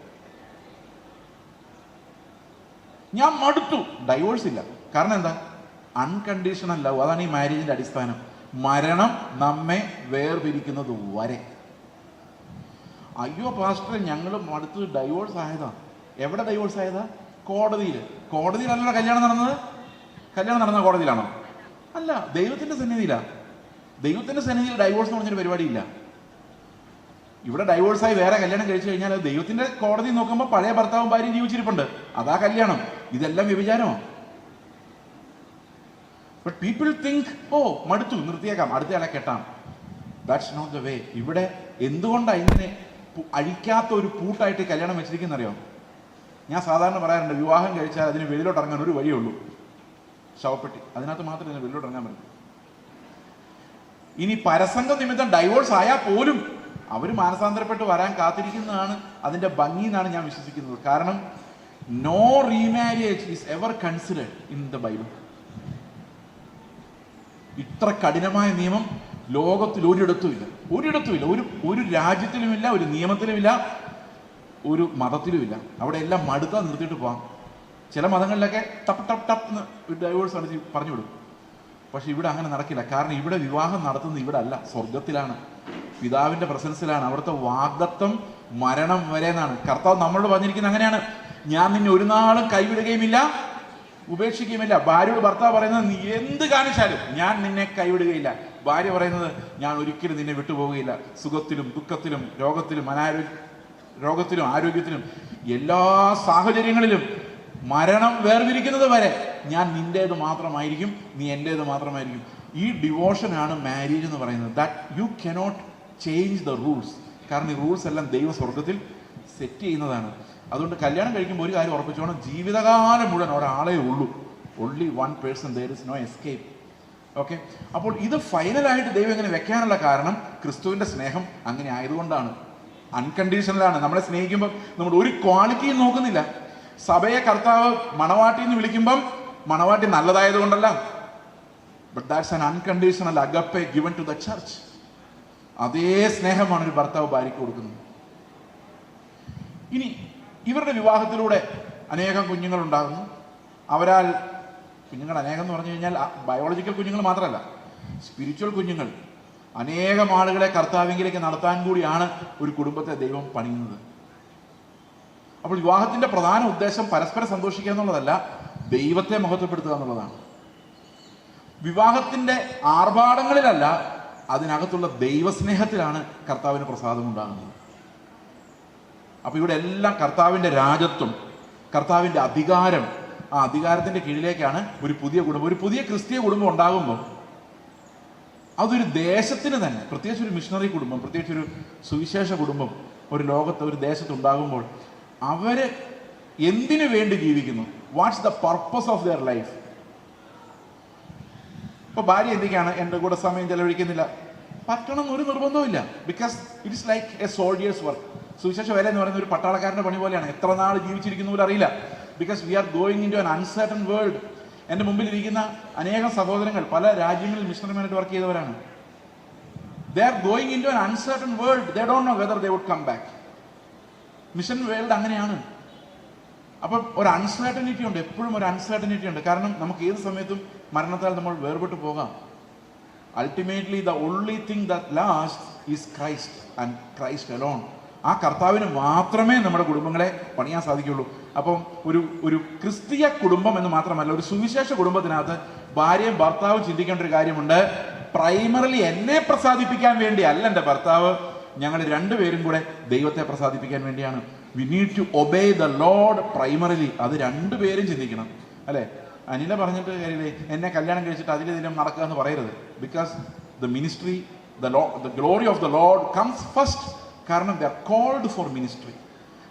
ഞാൻ മടുത്തു. ഡൈവോഴ്സ് ഇല്ല. കാരണം എന്താ? അൺകണ്ടീഷണൽ ലവ് അതാണ് ഈ മാരേജിന്റെ അടിസ്ഥാനം. മരണം നമ്മെ വേർപിരിക്കുന്നത് വരെ. അയ്യോ പാസ്റ്റർ ഞങ്ങൾ മടുത്ത് ഡൈവോഴ്സ് ആയതാ. എവിടെ ഡൈവോഴ്സ് ആയതാ? കോടതിയിൽ. കോടതിയിലല്ല കല്യാണം നടന്നത്? കല്യാണം നടന്ന കോടതിയിലാണോ? അല്ല ദൈവത്തിന്റെ സന്നിധിയിലാ. ദൈവത്തിന്റെ സന്നിധിയിൽ ഡൈവോഴ്സ് എന്ന് പറഞ്ഞൊരു പരിപാടിയില്ല. ഇവിടെ ഡൈവോഴ്സായി വേറെ കല്യാണം കഴിച്ചു കഴിഞ്ഞാൽ ദൈവത്തിന്റെ കോടതി നോക്കുമ്പോൾ പഴയ ഭർത്താവും ഭാര്യയും ജീവിച്ചിരിപ്പുണ്ട്. അതാ കല്യാണം. ഇതെല്ലാം വ്യഭിചാരമാണ് ബട്ട് പീപ്പിൾ തിങ്ക് ഓ മടുത്തു നിർത്തിയേക്കാം അടുത്തയാളെ കെട്ടാം. ദാറ്റ്സ് നോട്ട് ദ വേ ഇവിടെ എന്തുകൊണ്ടാണ് ഇങ്ങനെ അഴിക്കാത്ത ഒരു പൂട്ടായിട്ട് കല്യാണം വെച്ചിരിക്കുന്നറിയോ ഞാൻ സാധാരണ പറയാറുണ്ട് വിവാഹം കഴിച്ചാൽ അതിന് വെളിയിലോട്ട് ഇറങ്ങാൻ ഒരു വഴിയേ ഉള്ളൂ. ശവപ്പെട്ടി. അതിനകത്ത് മാത്രമേ വെളിയിലോട്ട് ഇറങ്ങാൻ പറ്റൂ ഇനി പരസംഗ നിമിത്തം ഡൈവോഴ്സ് ആയാൽ പോലും അവർ മാനസാന്തരപ്പെട്ട് വരാൻ കാത്തിരിക്കുന്നതാണ് അതിന്റെ ഭംഗി എന്നാണ് ഞാൻ വിശ്വസിക്കുന്നത്. കാരണം no remarriage is ever considered in the Bible ഇത്ര കഠിനമായ നിയമം ലോകത്തിൽ ഒരിടത്തുമില്ല. ഒരിടത്തുമില്ല. ഒരു ഒരു രാജ്യത്തിലുമില്ല ഒരു നിയമത്തിലുമില്ല ഒരു മതത്തിലുമില്ല. അവിടെ എല്ലാം മടുത്താൽ നിർത്തിയിട്ട് പോവാം. ചില മതങ്ങളിലൊക്കെ ടപ്പ് ടപ്പ് ടപ്പ് എന്ന് ഡൈവേഴ്സ് നടത്തി പറഞ്ഞു വിടും. പക്ഷെ ഇവിടെ അങ്ങനെ നടക്കില്ല. കാരണം ഇവിടെ വിവാഹം നടത്തുന്നത് ഇവിടെ അല്ല. സ്വർഗത്തിലാണ് പിതാവിന്റെ പ്രസൻസിലാണ്. അവിടുത്തെ വാഗ്ദത്വം മരണം വരെ എന്നാണ്. കർത്താവ് നമ്മളോട് പറഞ്ഞിരിക്കുന്നത് അങ്ങനെയാണ്. ഞാൻ നിന്നെ ഒരു നാളും കൈവിടുകയുമില്ല ഉപേക്ഷിക്കുകയുമില്ല. ഭാര്യയോട് ഭർത്താവ് പറയുന്നത് നീ എന്ത് കാണിച്ചാലും ഞാൻ നിന്നെ കൈവിടുകയില്ല. ഭാര്യ പറയുന്നത് ഞാൻ ഒരിക്കലും നിന്നെ വിട്ടുപോവുകയില്ല. സുഖത്തിലും ദുഃഖത്തിലും രോഗത്തിലും അനാരോഗ്യ രോഗത്തിലും ആരോഗ്യത്തിലും എല്ലാ സാഹചര്യങ്ങളിലും മരണം വേർതിരിക്കുന്നത് വരെ ഞാൻ നിന്റേത് മാത്രമായിരിക്കും നീ എന്റേത് മാത്രമായിരിക്കും. ഈ ഡിവോഷനാണ് മാരേജ് എന്ന് പറയുന്നത്. That you cannot change the rules കാരണം ഈ റൂൾസ് എല്ലാം ദൈവ സ്വർഗത്തിൽ സെറ്റ് ചെയ്യുന്നതാണ്. അതുകൊണ്ട് കല്യാണം കഴിക്കുമ്പോൾ ഒരു കാര്യം ഉറപ്പിച്ചോണം. ജീവിതകാലം മുഴുവൻ ഒരാളെ ഉള്ളൂ. Only one person there is no escape okay അപ്പോൾ ഇത് ഫൈനലായിട്ട് ദൈവം ഇങ്ങനെ വെക്കാനുള്ള കാരണം ക്രിസ്തുവിന്റെ സ്നേഹം അങ്ങനെ ആയതുകൊണ്ടാണ്. അൺകണ്ടീഷണലാണ് നമ്മളെ സ്നേഹിക്കുമ്പോൾ നമ്മൾ ഒരു ക്വാളിറ്റിയും നോക്കുന്നില്ല. സഭയെ കർത്താവ് മണവാട്ടി എന്ന് വിളിക്കുമ്പം മണവാട്ടി നല്ലതായത് കൊണ്ടല്ല but that's an unconditional agape given to the church അതേ സ്നേഹമാണ് ഒരു ഭർത്താവ് ഭാര്യയ്ക്ക് കൊടുക്കുന്നത്. ഇനി ഇവരുടെ വിവാഹത്തിലൂടെ അനേകം കുഞ്ഞുങ്ങൾ ഉണ്ടാകുന്നു അവരാൽ കുഞ്ഞുങ്ങൾ അനേകം എന്ന് പറഞ്ഞു കഴിഞ്ഞാൽ ബയോളജിക്കൽ കുഞ്ഞുങ്ങൾ മാത്രമല്ല സ്പിരിച്വൽ കുഞ്ഞുങ്ങൾ. അനേകം ആളുകളെ കർത്താവിങ്കിലേക്ക് നടത്താൻ കൂടിയാണ് ഒരു കുടുംബത്തെ ദൈവം പണിയുന്നത്. അപ്പോൾ വിവാഹത്തിന്റെ പ്രധാന ഉദ്ദേശം പരസ്പരം സന്തോഷിക്കുക എന്നുള്ളതല്ല ദൈവത്തെ മഹത്വപ്പെടുത്തുക എന്നുള്ളതാണ്. വിവാഹത്തിന്റെ ആർഭാടങ്ങളിലല്ല അതിനകത്തുള്ള ദൈവസ്നേഹത്തിലാണ് കർത്താവിന് പ്രസാദം ഉണ്ടാകുന്നത്. അപ്പോൾ ഇവിടെ എല്ലാം കർത്താവിന്റെ രാജത്വം കർത്താവിന്റെ അധികാരം ആ അധികാരത്തിന്റെ കീഴിലേക്കാണ് ഒരു പുതിയ കുടുംബം. ഒരു പുതിയ ക്രിസ്തീയ കുടുംബം ഉണ്ടാകുമ്പോൾ അതൊരു ദേശത്തിന് തന്നെ പ്രത്യേകിച്ച് ഒരു മിഷണറി കുടുംബം പ്രത്യേകിച്ച് ഒരു സുവിശേഷ കുടുംബം ഒരു ലോകത്ത് ഒരു ദേശത്ത് അവർ എന്തിനു വേണ്ടി ജീവിക്കുന്നു? What's the purpose of their life ഇപ്പൊ ഭാര്യ എന്തൊക്കെയാണ് എന്റെ കൂടെ സമയം ചെലവഴിക്കുന്നില്ല? പറ്റണം ഒരു നിർബന്ധവുമില്ല. Because it's like a soldiers work സുവിശേഷ വേല എന്ന് പറയുന്ന ഒരു പട്ടാളക്കാരന്റെ പണി പോലെയാണ്. എത്ര നാൾ ജീവിച്ചിരിക്കുന്ന പോലും അറിയില്ല. Because we are going in to an uncertain world എന്റെ മുമ്പിൽ ഇരിക്കുന്ന അനേകം സഹോദരങ്ങൾ പല രാജ്യങ്ങളിൽ മിഷണറിമാരായിട്ട് വർക്ക് ചെയ്തവരാണ്. They are going into an uncertain world they don't know whether they would come back mission world അങ്ങനെയാണ്. അപ്പം ഒരു അൺസർട്ടനിറ്റി ഉണ്ട് എപ്പോഴും ഒരു അൺസർട്ടനിറ്റി ഉണ്ട്. കാരണം നമുക്ക് ഏത് സമയത്തും മരണത്താൽ നമ്മൾ വേർപെട്ട് പോകാം. Ultimately the only thing that last is Christ and Christ alone ആ കർത്താവിന് മാത്രമേ നമ്മുടെ കുടുംബങ്ങളെ പണിയാൻ സാധിക്കുള്ളൂ അപ്പം ഒരു ഒരു ക്രിസ്തീയ കുടുംബം എന്ന് മാത്രമല്ല ഒരു സുവിശേഷ കുടുംബത്തിനകത്ത് ഭാര്യയും ഭർത്താവും ചിന്തിക്കേണ്ട ഒരു കാര്യമുണ്ട്. പ്രൈമറിലി എന്നെ പ്രസാദിപ്പിക്കാൻ വേണ്ടി അല്ല എന്റെ ഭർത്താവ്. ഞങ്ങൾ രണ്ടുപേരും കൂടെ ദൈവത്തെ പ്രസാദിപ്പിക്കാൻ വേണ്ടിയാണ്. We need to obey the lord primarily അത് രണ്ടുപേരും ചിന്തിക്കണം. അല്ലേ? അനില പറഞ്ഞിട്ട് കാര്യമില്ലേ? എന്നെ കല്യാണം കഴിച്ചിട്ട് അതിലെതിലും നടക്കുക എന്ന് പറയരുത്. Because the ministry the law the glory of the lord comes first കാരണം ദ കോൾഡ് ഫോർ മിനിസ്ട്രി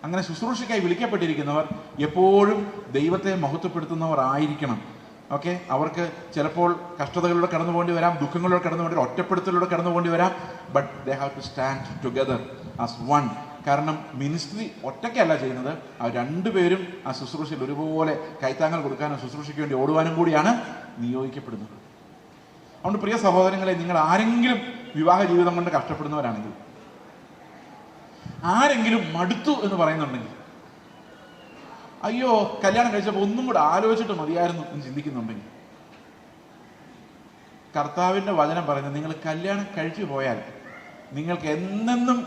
അങ്ങനെ ശുശ്രൂഷയ്ക്കായി വിളിക്കപ്പെട്ടിരിക്കുന്നവർ എപ്പോഴും ദൈവത്തെ മഹത്വപ്പെടുത്തുന്നവർ ആയിരിക്കണം ഓക്കെ? അവർക്ക് ചിലപ്പോൾ കഷ്ടതകളിലൂടെ കടന്നു പോകേണ്ടി വരാം ദുഃഖങ്ങളിലൂടെ കടന്നു പോകേണ്ടി വരാം ഒറ്റപ്പെടുത്തലിലൂടെ കടന്നു പോകേണ്ടി വരാം but they have to stand together as one കാരണം മിനിസ്ട്രി ഒറ്റയ്ക്കല്ല ചെയ്യുന്നത്. ആ രണ്ടുപേരും ആ ശുശ്രൂഷയിൽ ഒരുപോലെ കൈത്താങ്ങൽ കൊടുക്കാനും ശുശ്രൂഷയ്ക്ക് വേണ്ടി ഓടുവാനും കൂടിയാണ് നിയോഗിക്കപ്പെടുന്നത്. അതുകൊണ്ട് പ്രിയ സഹോദരങ്ങളെ നിങ്ങൾ ആരെങ്കിലും വിവാഹ ജീവിതം കൊണ്ട് കഷ്ടപ്പെടുന്നവരാണെങ്കിൽ ആരെങ്കിലും മടുത്തു എന്ന് പറയുന്നുണ്ടെങ്കിൽ അയ്യോ കല്യാണം കഴിച്ചപ്പോൾ ഒന്നും കൂടെ ആലോചിച്ചിട്ട് മതിയായിരുന്നു എന്ന് ചിന്തിക്കുന്നുണ്ടെങ്കിൽ. കർത്താവിന്റെ വചനം പറയുന്നത് നിങ്ങൾ കല്യാണം കഴിച്ചു പോയാൽ നിങ്ങൾക്ക് എന്നെന്നും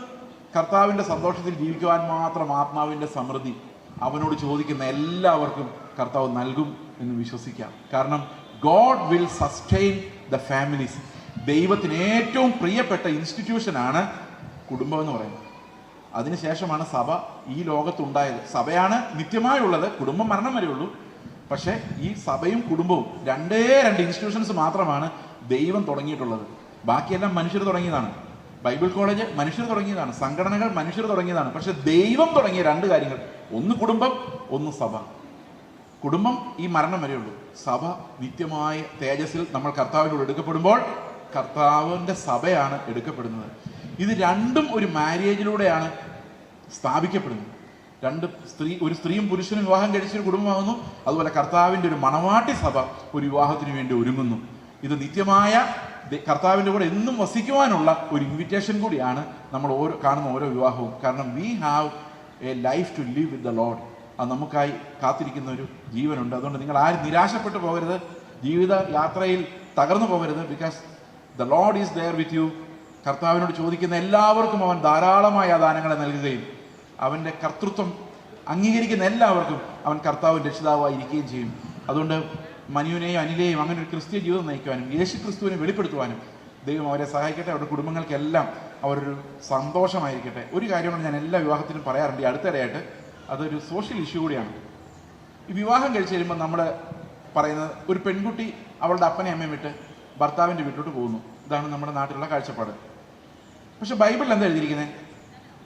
കർത്താവിന്റെ സന്തോഷത്തിൽ ജീവിക്കുവാൻ മാത്രം ആത്മാവിന്റെ സമൃദ്ധി അവനോട് ചോദിക്കുന്ന എല്ലാവർക്കും കർത്താവ് നൽകും എന്ന് വിശ്വസിക്കാം. കാരണം God will sustain the families ദൈവത്തിന് ഏറ്റവും പ്രിയപ്പെട്ട ഇൻസ്റ്റിറ്റ്യൂഷനാണ് കുടുംബം എന്ന് പറയുന്നത്. അതിനുശേഷമാണ് സഭ ഈ ലോകത്തുണ്ടായത്. സഭയാണ് നിത്യമായുള്ളത്. കുടുംബം മരണം വരെയുള്ളൂ പക്ഷേ ഈ സഭയും കുടുംബവും രണ്ടേ രണ്ട് ഇൻസ്റ്റിറ്റ്യൂഷൻസ് മാത്രമാണ് ദൈവം തുടങ്ങിയിട്ടുള്ളത്. ബാക്കിയെല്ലാം മനുഷ്യർ തുടങ്ങിയതാണ്. ബൈബിൾ കോളേജ് മനുഷ്യർ തുടങ്ങിയതാണ്. സംഘടനകൾ മനുഷ്യർ തുടങ്ങിയതാണ്. പക്ഷെ ദൈവം തുടങ്ങിയ രണ്ട് കാര്യങ്ങൾ. ഒന്ന് കുടുംബം ഒന്ന് സഭ. കുടുംബം ഈ മരണം വരെയുള്ളൂ സഭ നിത്യമായ തേജസ്സിൽ നമ്മൾ കർത്താവിനോട് എടുക്കപ്പെടുമ്പോൾ കർത്താവിന്റെ സഭയാണ് എടുക്കപ്പെടുന്നത്. ഇത് രണ്ടും ഒരു മാരേജിലൂടെയാണ് സ്ഥാപിക്കപ്പെടുന്നത്. രണ്ട് സ്ത്രീ ഒരു സ്ത്രീയും പുരുഷനും വിവാഹം കഴിച്ചൊരു കുടുംബമാകുന്നു. അതുപോലെ കർത്താവിന്റെ ഒരു മണവാട്ടി സഭ ഒരു വിവാഹത്തിന് വേണ്ടി ഒരുങ്ങുന്നു. ഇത് നിത്യമായ കർത്താവിന്റെ കൂടെ എന്നും വസിക്കുവാനുള്ള ഒരു ഇൻവിറ്റേഷൻ കൂടിയാണ് നമ്മൾ ഓരോ കാണുന്ന ഓരോ വിവാഹവും. കാരണം we have a life to live with the lord അത് നമുക്കായി കാത്തിരിക്കുന്ന ഒരു ജീവനുണ്ട്. അതുകൊണ്ട് നിങ്ങൾ ആരും നിരാശപ്പെട്ടു പോകരുത്. ജീവിത യാത്രയിൽ തകർന്നു പോകരുത്. Because the lord is there with you കർത്താവിനോട് ചോദിക്കുന്ന എല്ലാവർക്കും അവൻ ധാരാളമായ ദാനങ്ങളെ നൽകുകയും അവന്റെ കർത്തൃത്വം അംഗീകരിക്കുന്ന എല്ലാവർക്കും അവൻ കർത്താവും രക്ഷിതാവായിരിക്കുകയും ചെയ്യും. അതുകൊണ്ട് മനുവിനെയും അനിലെയും അങ്ങനെ ഒരു ക്രിസ്ത്യ ജീവിതം നയിക്കുവാനും യേശു ക്രിസ്തുവിനെ വെളിപ്പെടുത്തുവാനും ദൈവം അവരെ സഹായിക്കട്ടെ. അവരുടെ കുടുംബങ്ങൾക്കെല്ലാം അവരൊരു സന്തോഷമായിരിക്കട്ടെ. ഒരു കാര്യമാണ് ഞാൻ എല്ലാ വിവാഹത്തിനും പറയാറുണ്ട്. ഈ അടുത്തിടെയായിട്ട് അതൊരു സോഷ്യൽ ഇഷ്യൂ കൂടിയാണ്. ഈ വിവാഹം കഴിച്ച് കഴിയുമ്പോൾ നമ്മൾ പറയുന്നത് ഒരു പെൺകുട്ടി അവളുടെ അപ്പനെ അമ്മയും വിട്ട് ഭർത്താവിന്റെ വീട്ടിലോട്ട് പോകുന്നു. ഇതാണ് നമ്മുടെ നാട്ടിലുള്ള കാഴ്ചപ്പാട്. പക്ഷെ ബൈബിളിൽ എന്താ എഴുതിയിരിക്കുന്നത്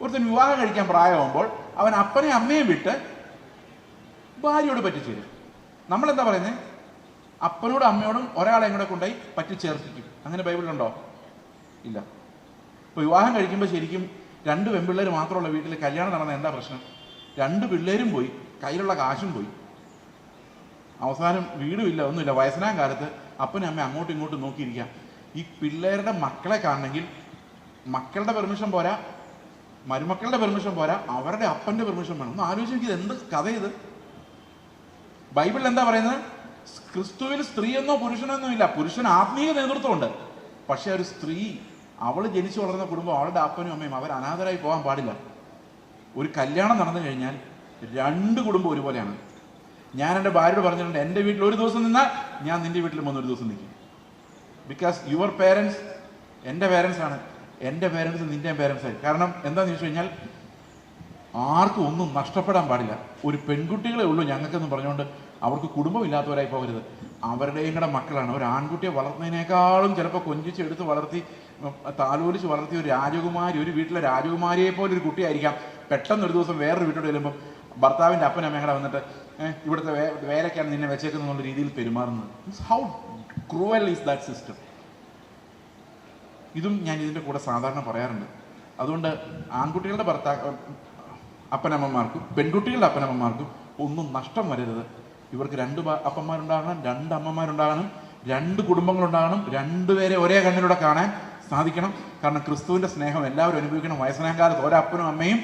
ഒരുത്തൻ വിവാഹം കഴിക്കാൻ പ്രായമാകുമ്പോൾ അവൻ അപ്പനെ അമ്മയും വിട്ട് ഭാര്യയോട് പറ്റിച്ചേരും. നമ്മളെന്താ പറയുന്നത് അപ്പനോടും അമ്മയോടും ഒരാളെ കൂടെ പറ്റി പറ്റിച്ചേർപ്പിക്കും. അങ്ങനെ ബൈബിളിലുണ്ടോ ഇല്ല. ഇപ്പോൾ വിവാഹം കഴിക്കുമ്പോൾ ശരിക്കും രണ്ട് പെൺപിള്ളേർ മാത്രമുള്ള വീട്ടിൽ കല്യാണം നടന്ന എന്താ പ്രശ്നം? രണ്ട് പിള്ളേരും പോയി കയ്യിലുള്ള കാശും പോയി. അവസാനം വീടുമില്ല ഒന്നുമില്ല. വയസ്സനാം കാലത്ത് അപ്പനും അമ്മ അങ്ങോട്ടും ഇങ്ങോട്ടും നോക്കിയിരിക്കാം. ഈ പിള്ളേരുടെ മക്കളെ കാണണമെങ്കിൽ മക്കളുടെ പെർമിഷൻ പോരാ മരുമക്കളുടെ പെർമിഷൻ പോരാ അവരുടെ അപ്പന്റെ പെർമിഷൻ വേണം. ഒന്ന് ആലോചിച്ച് എന്ത് കഥ ഇത്? ബൈബിളിൽ എന്താ പറയുന്നത്? ക്രിസ്തുവിൽ സ്ത്രീയെന്നോ പുരുഷനെന്നോ ഇല്ല. പുരുഷൻ ആത്മീയ നേതൃത്വമുണ്ട്. പക്ഷെ ഒരു സ്ത്രീ അവൾ ജനിച്ചു വളർന്ന കുടുംബം അവളുടെ അപ്പനും അമ്മയും അവർ അനാഥരായി പോകാൻ പാടില്ല. ഒരു കല്യാണം നടന്നു കഴിഞ്ഞാൽ രണ്ട് കുടുംബം ഒരുപോലെയാണ്. ഞാൻ എന്റെ ഭാര്യയോട് പറഞ്ഞിട്ടുണ്ട് എന്റെ വീട്ടിൽ ഒരു ദിവസം നിന്നാൽ ഞാൻ നിന്റെ വീട്ടിൽ വന്ന് ഒരു ദിവസം നിൽക്കും. ബിക്കോസ് യുവർ പേരൻസ് എന്റെ പേരൻസ് ആണ്. എന്റെ പേരൻസ് നിന്റെ പേരൻസ് ആയി കാരണം എന്താണെന്ന് ചോദിച്ചു കഴിഞ്ഞാൽ ആർക്കും ഒന്നും നഷ്ടപ്പെടാൻ പാടില്ല. ഒരു പെൺകുട്ടികളെ ഉള്ളൂ ഞങ്ങൾക്കെന്ന് പറഞ്ഞുകൊണ്ട് അവർക്ക് കുടുംബമില്ലാത്തവരായി പോകരുത്. അവരുടെയും കൂടെ മക്കളാണ്. ഒരു ആൺകുട്ടിയെ വളർത്തുന്നതിനേക്കാളും ചിലപ്പോൾ കൊഞ്ചിച്ച് എടുത്ത് വളർത്തി താലോലിച്ച് വളർത്തിയ ഒരു രാജകുമാരി ഒരു വീട്ടിലെ രാജകുമാരിയെ പോലെ ഒരു കുട്ടിയായിരിക്കാം. പെട്ടെന്ന് ഒരു ദിവസം വേറൊരു വീട്ടിൽ ചെല്ലുമ്പോൾ ഭർത്താവിന്റെ അപ്പനും അമ്മയും കൂടെ വന്നിട്ട് "ഏ, ഇവിടുത്തെ വേലക്കാണ് നിന്നെ വെച്ചേക്കുന്നത് എന്നുള്ള രീതിയിൽ പെരുമാറുന്നത്. How cruel is that system ഇതും ഞാൻ ഇതിന്റെ കൂടെ സാധാരണ പറയാറുണ്ട്. അതുകൊണ്ട് ആൺകുട്ടികളുടെ ഭർത്താ അപ്പനമ്മമാർക്കും പെൺകുട്ടികളുടെ അപ്പനമ്മമാർക്കും ഒന്നും നഷ്ടം വരരുത്. ഇവർക്ക് രണ്ട് അപ്പന്മാരുണ്ടാകണം രണ്ട് അമ്മമാരുണ്ടാകണം രണ്ട് കുടുംബങ്ങളുണ്ടാകണം രണ്ടുപേരെ ഒരേ കണ്ണിലൂടെ കാണാൻ സാധിക്കണം. കാരണം ക്രിസ്തുവിന്റെ സ്നേഹം എല്ലാവരും അനുഭവിക്കണം. വയസ്സനാം കാലത്ത് അപ്പനും അമ്മയും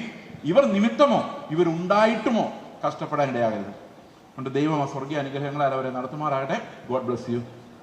ഇവർ നിമിത്തമോ ഇവരുണ്ടായിട്ടുമോ കഷ്ടപ്പെടാൻ ഇടയാകരുത് അതുകൊണ്ട് ദൈവം ആ സ്വർഗീയ അനുഗ്രഹങ്ങളാൽ അവരെ നടത്തുമാറാകട്ടെ. God bless you.